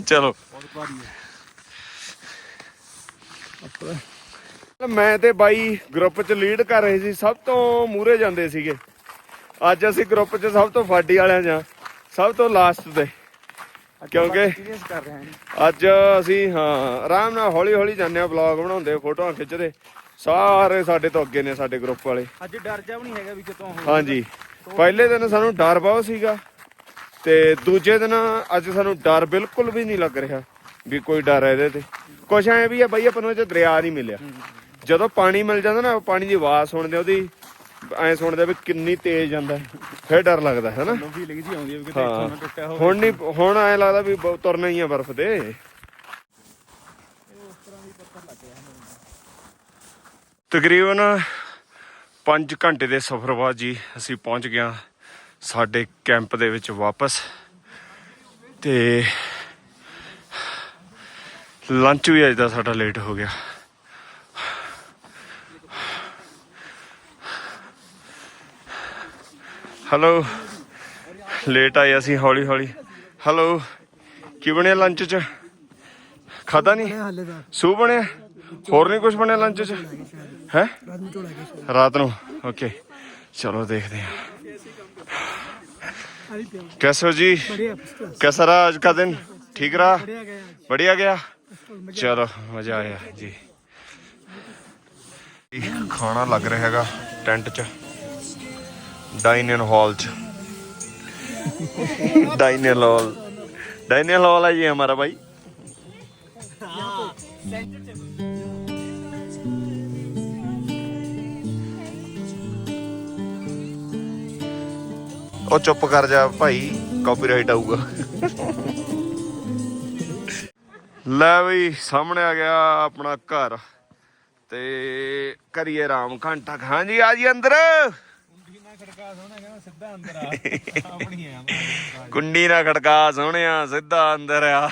Speaker 1: ਚਲੋ। ਮੈਂ ਤੇ ਬਾਈ ਗਰੁੱਪ 'ਚ ਲੀਡ ਕਰ ਰਹੇ ਸੀ ਸਭ ਤੋਂ ਮੂਰੇ ਜਾਂਦੇ ਸੀਗੇ। ਅੱਜ ਅਸੀਂ ਗਰੁੱਪ 'ਚ ਸਭ ਤੋਂ ਫਾਡੀ ਵਾਲਿਆਂ ਜਾਂ ਸਭ ਤੋਂ ਲਾਸਟ ਤੇ। ਕਿਉਂਕਿ ਅੱਜ ਅਸੀਂ ਹਾਂ ਆਰਾਮ ਨਾਲ ਹੌਲੀ ਹੌਲੀ ਜਾਂਦੇ ਆ ਵਲੌਗ ਬਣਾਉਂਦੇ ਫੋਟੋਆਂ ਖਿੱਚਦੇ ਸਾਰੇ ਸਾਡੇ ਤੋਂ ਅੱਗੇ ਨੇ ਸਾਡੇ ਗਰੁੱਪ ਵਾਲੇ।
Speaker 2: ਅੱਜ ਡਰ ਜਾ ਵੀ ਨਹੀਂ ਹੈਗਾ ਵੀ ਕਿਤੋਂ
Speaker 1: ਹਾਂਜੀ। ਪਹਿਲੇ ਦਿਨ ਸਾਨੂੰ ਡਰ ਬਹੁਤ ਸੀਗਾ ਤੇ ਦੂਜੇ ਦਿਨ ਅੱਜ ਸਾਨੂੰ ਡਰ ਬਿਲਕੁਲ ਵੀ ਨਹੀਂ ਲੱਗ ਰਿਹਾ ਵੀ ਕੋਈ ਡਰ ਹੈ ਇਹਦੇ ਤੇ। ਕੁਛ ਐ ਵੀ ਆ ਬਈ ਆਪਾਂ ਨੂੰ ਇਹ ਦਰਿਆ ਨਹੀਂ ਮਿਲਿਆ। ਜਦੋਂ ਪਾਣੀ ਮਿਲ ਜਾਂਦਾ ਨਾ ਪਾਣੀ ਦੀ ਆਵਾਜ਼ ਸੁਣਦੇ ਉਹਦੀ ਐ ਸੁਣਦੇ ਵੀ ਕਿੰਨੀ ਤੇਜ਼ ਜਾਂਦਾ। ਫਿਰ ਡਰ ਲੱਗਦਾ ਹੈ ਨਾ?
Speaker 2: ਫੀਲਿੰਗ ਜੀ ਆਉਂਦੀ ਹੈ ਵੀ ਕਿਤੇ
Speaker 1: ਹਾਂ।
Speaker 2: ਇੱਥੋਂ ਨਾ ਟੁੱਟਿਆ ਹੋਵੇ।
Speaker 1: ਹੁਣ ਨਹੀਂ ਹੁਣ ਐ ਲੱਗਦਾ ਵੀ ਤੁਰਨਾ ਹੀ ਆ ਬਰਫ਼ ਤੇ। ਤਕਰੀਬਨ 5 ਘੰਟੇ ਦੇ ਸਫ਼ਰ ਬਾਅਦ ਜੀ ਅਸੀਂ ਪਹੁੰਚ ਗਏ ਸਾਡੇ ਕੈਂਪ ਦੇ ਵਿੱਚ ਵਾਪਸ। ਤੇ ਲੰਚ ਵੀ ਅੱਜ ਦਾ ਸਾਡਾ ਲੇਟ ਹੋ ਗਿਆ। ਹੈਲੋ ਲੇਟ ਆਏ ਅਸੀਂ ਹੌਲੀ ਹੌਲੀ। ਹੈਲੋ ਕੀ ਬਣਿਆ ਲੰਚ ਚ? ਖਾਦਾ ਨਹੀਂ? ਸੂ ਬਣਿਆ? ਹੋਰ ਨਹੀਂ ਕੁਝ ਬਣਿਆ ਲੰਚ ਚ? ਹੈ? ਰਾਤ ਨੂੰ ਓਕੇ ਚਲੋ ਦੇਖਦੇ ਹਾਂ। ਕੈਸੋ ਜੀ? ਕੈਸਾ ਰਹਾ ਅੱਜ ਦਾ
Speaker 4: ਦਿਨ? ਠੀਕ ਰਹਾ?
Speaker 1: ਬੜੀਆ ਗਿਆ। ਚਲੋ ਮਜ਼ਾ ਆਇਆ ਜੀ। ਖਾਣਾ ਲੱਗ ਰਿਹਾ ਹੈਗਾ ਟੈਂਟ 'ਚ। ਡਾਈਨਿੰਗ ਹਾਲ 'ਚ। ਡਾਈਨਿੰਗ ਹਾਲ ਡਾਈਨਿੰग ਹਾਲ ਹੈ ਜੀ ਹਮਾਰਾ ਭਾਈ ਉਹ ਚੁੱਪ ਕਰ ਜਾ ਭਾਈ ਕਾਪੀਰਾਈਟ ਆਊਗਾ। ਲੈ ਬਈ, ਸਾਹਮਣੇ ਆ ਗਿਆ ਆਪਣਾ ਘਰ। ਤੇ ਕਰੀਏ ਆਰਾਮ, ਘੰਟਾ ਕੁ। ਹਾਂਜੀ, ਆ ਜੀ ਅੰਦਰ। ਕੁੰਡੀ ਨਾਲ ਖੜਕਾ ਸੋਹਣਿਆ ਸਿੱਧਾ ਅੰਦਰ ਆ।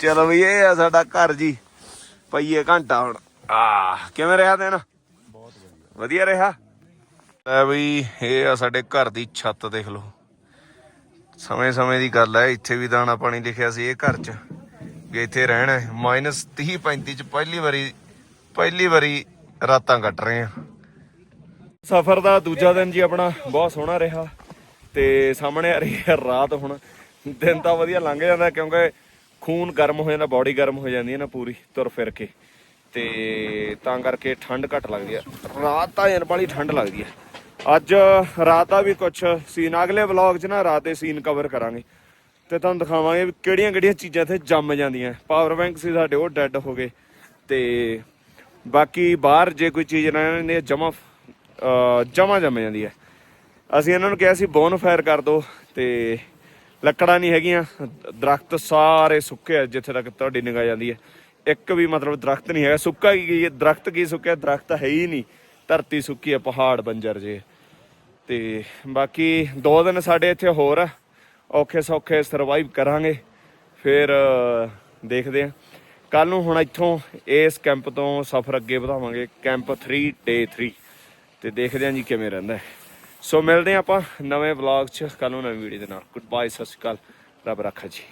Speaker 1: ਚਲੋ ਵੀ ਇਹ ਆ ਸਾਡਾ ਘਰ ਜੀ। ਪਈਏ ਘੰਟਾ ਹੁਣ। ਆ ਕਿਵੇਂ ਰਿਹਾ ਦਿਨ? ਵਧੀਆ। ਰਿਹਾ? ਲੈ ਬਈ ਇਹ ਆ ਸਾਡੇ ਘਰ ਦੀ ਛੱਤ ਦੇਖ ਲਓ। ਸਮੇਂ-ਸਮੇਂ ਦੀ ਗੱਲ ਹੈ ਇੱਥੇ ਵੀ ਦਾਣਾ ਪਾਣੀ ਲਿਖਿਆ ਸੀ ਇਹ ਘਰ 'ਚ ਵੀ ਇੱਥੇ ਰਹਿਣਾ ਹੈ। -30 35 'ਚ ਪਹਿਲੀ ਵਾਰੀ ਪਹਿਲੀ ਵਾਰੀ ਰਾਤਾਂ ਕੱਟ ਰਹੇ ਆ। ਸਫ਼ਰ ਦਾ ਦੂਜਾ ਦਿਨ ਜੀ ਆਪਣਾ ਬਹੁਤ ਸੋਹਣਾ ਰਿਹਾ ਤੇ ਸਾਹਮਣੇ ਆ ਰਹੀ ਹੈ ਰਾਤ ਹੁਣ। ਦਿਨ ਤਾਂ ਵਧੀਆ ਲੰਘ ਜਾਂਦਾ ਕਿਉਂਕਿ ਖੂਨ ਗਰਮ ਹੋ ਜਾਂਦਾ ਬਾਡੀ ਗਰਮ ਹੋ ਜਾਂਦੀ ਹੈ ਨਾ ਪੂਰੀ ਤੁਰ ਫਿਰ ਕੇ। ਤੇ ਤਾਂ ਕਰਕੇ ਠੰਡ ਘੱਟ ਲੱਗਦੀ ਹੈ। ਰਾਤ ਤਾਂ ਯਾਰ ਬੜੀ ਠੰਡ ਲੱਗਦੀ ਹੈ। ਅੱਜ ਰਾਤ ਦਾ ਵੀ ਕੁਝ ਸੀਨ ਅਗਲੇ ਵਲੌਗ 'ਚ ਨਾ ਰਾਤ ਦੇ ਸੀਨ ਕਵਰ ਕਰਾਂਗੇ। ਤੇ ਤੁਹਾਨੂੰ ਦਿਖਾਵਾਂਗੇ ਵੀ ਕਿਹੜੀਆਂ ਕਿਹੜੀਆਂ ਚੀਜ਼ਾਂ ਇੱਥੇ ਜੰਮ ਜਾਂਦੀਆਂ। ਪਾਵਰ ਬੈਂਕ ਸੀ ਸਾਡੇ, ਉਹ ਡੈੱਡ ਹੋ ਗਏ। ਤੇ ਬਾਕੀ ਬਾਹਰ ਜੇ ਕੋਈ ਚੀਜ਼ ਰਹਿਣ ਨੇ ਜਮਾ ਜਮਾ ਜੰਮ ਜਾਂਦੀ ਹੈ। ਅਸੀਂ ਇਹਨਾਂ ਨੂੰ ਕਿਹਾ ਸੀ ਬੋਨ ਫਾਇਰ ਕਰ ਦਿਓ ਤੇ ਲੱਕੜਾਂ ਨਹੀਂ ਹੈਗੀਆਂ, ਦਰਖਤ ਸਾਰੇ ਸੁੱਕੇ ਆ ਜਿੱਥੇ ਤੱਕ ਤੁਹਾਡੀ ਨਿਗਾਹ ਜਾਂਦੀ ਹੈ। ਇੱਕ ਵੀ ਮਤਲਬ ਦਰਖਤ ਨਹੀਂ ਹੈਗਾ। ਸੁੱਕਾ ਕੀ ਕੀ ਹੈ? ਦਰਖਤ ਕੀ ਸੁੱਕਿਆ? ਦਰਖਤ ਹੈ ਹੀ ਨਹੀਂ। ਧਰਤੀ ਸੁੱਕੀ ਹੈ, ਪਹਾੜ ਬੰਜਰ ਜੇ। ਤੇ ਬਾਕੀ ਦੋ ਦਿਨ ਸਾਡੇ ਇੱਥੇ ਹੋਰ ਆ। ਔਖੇ ਸੌਖੇ ਸਰਵਾਈਵ ਕਰਾਂਗੇ। ਫਿਰ ਦੇਖਦੇ ਹਾਂ। ਕੱਲ ਨੂੰ ਹੁਣ ਇੱਥੋਂ ਇਸ ਕੈਂਪ ਤੋਂ ਸਫ਼ਰ ਅੱਗੇ ਵਧਾਵਾਂਗੇ। ਕੈਂਪ 3 ਡੇ 3 ਤੇ ਦੇਖਦੇ ਹਾਂ ਜੀ ਕਿਵੇਂ ਰਹਿੰਦਾ ਸੋ ਮਿਲਦੇ ਹਾਂ ਆਪਾਂ ਨਵੇਂ ਵਲੌਗ 'ਚ। ਕੱਲ ਨੂੰ ਨਵੀਂ ਵੀਡੀਓ ਦੇ ਨਾਲ। ਗੁੱਡ ਬਾਏ ਸਤਿ ਸ਼੍ਰੀ ਅਕਾਲ। ਰੱਬ ਰੱਖਾ ਜੀ।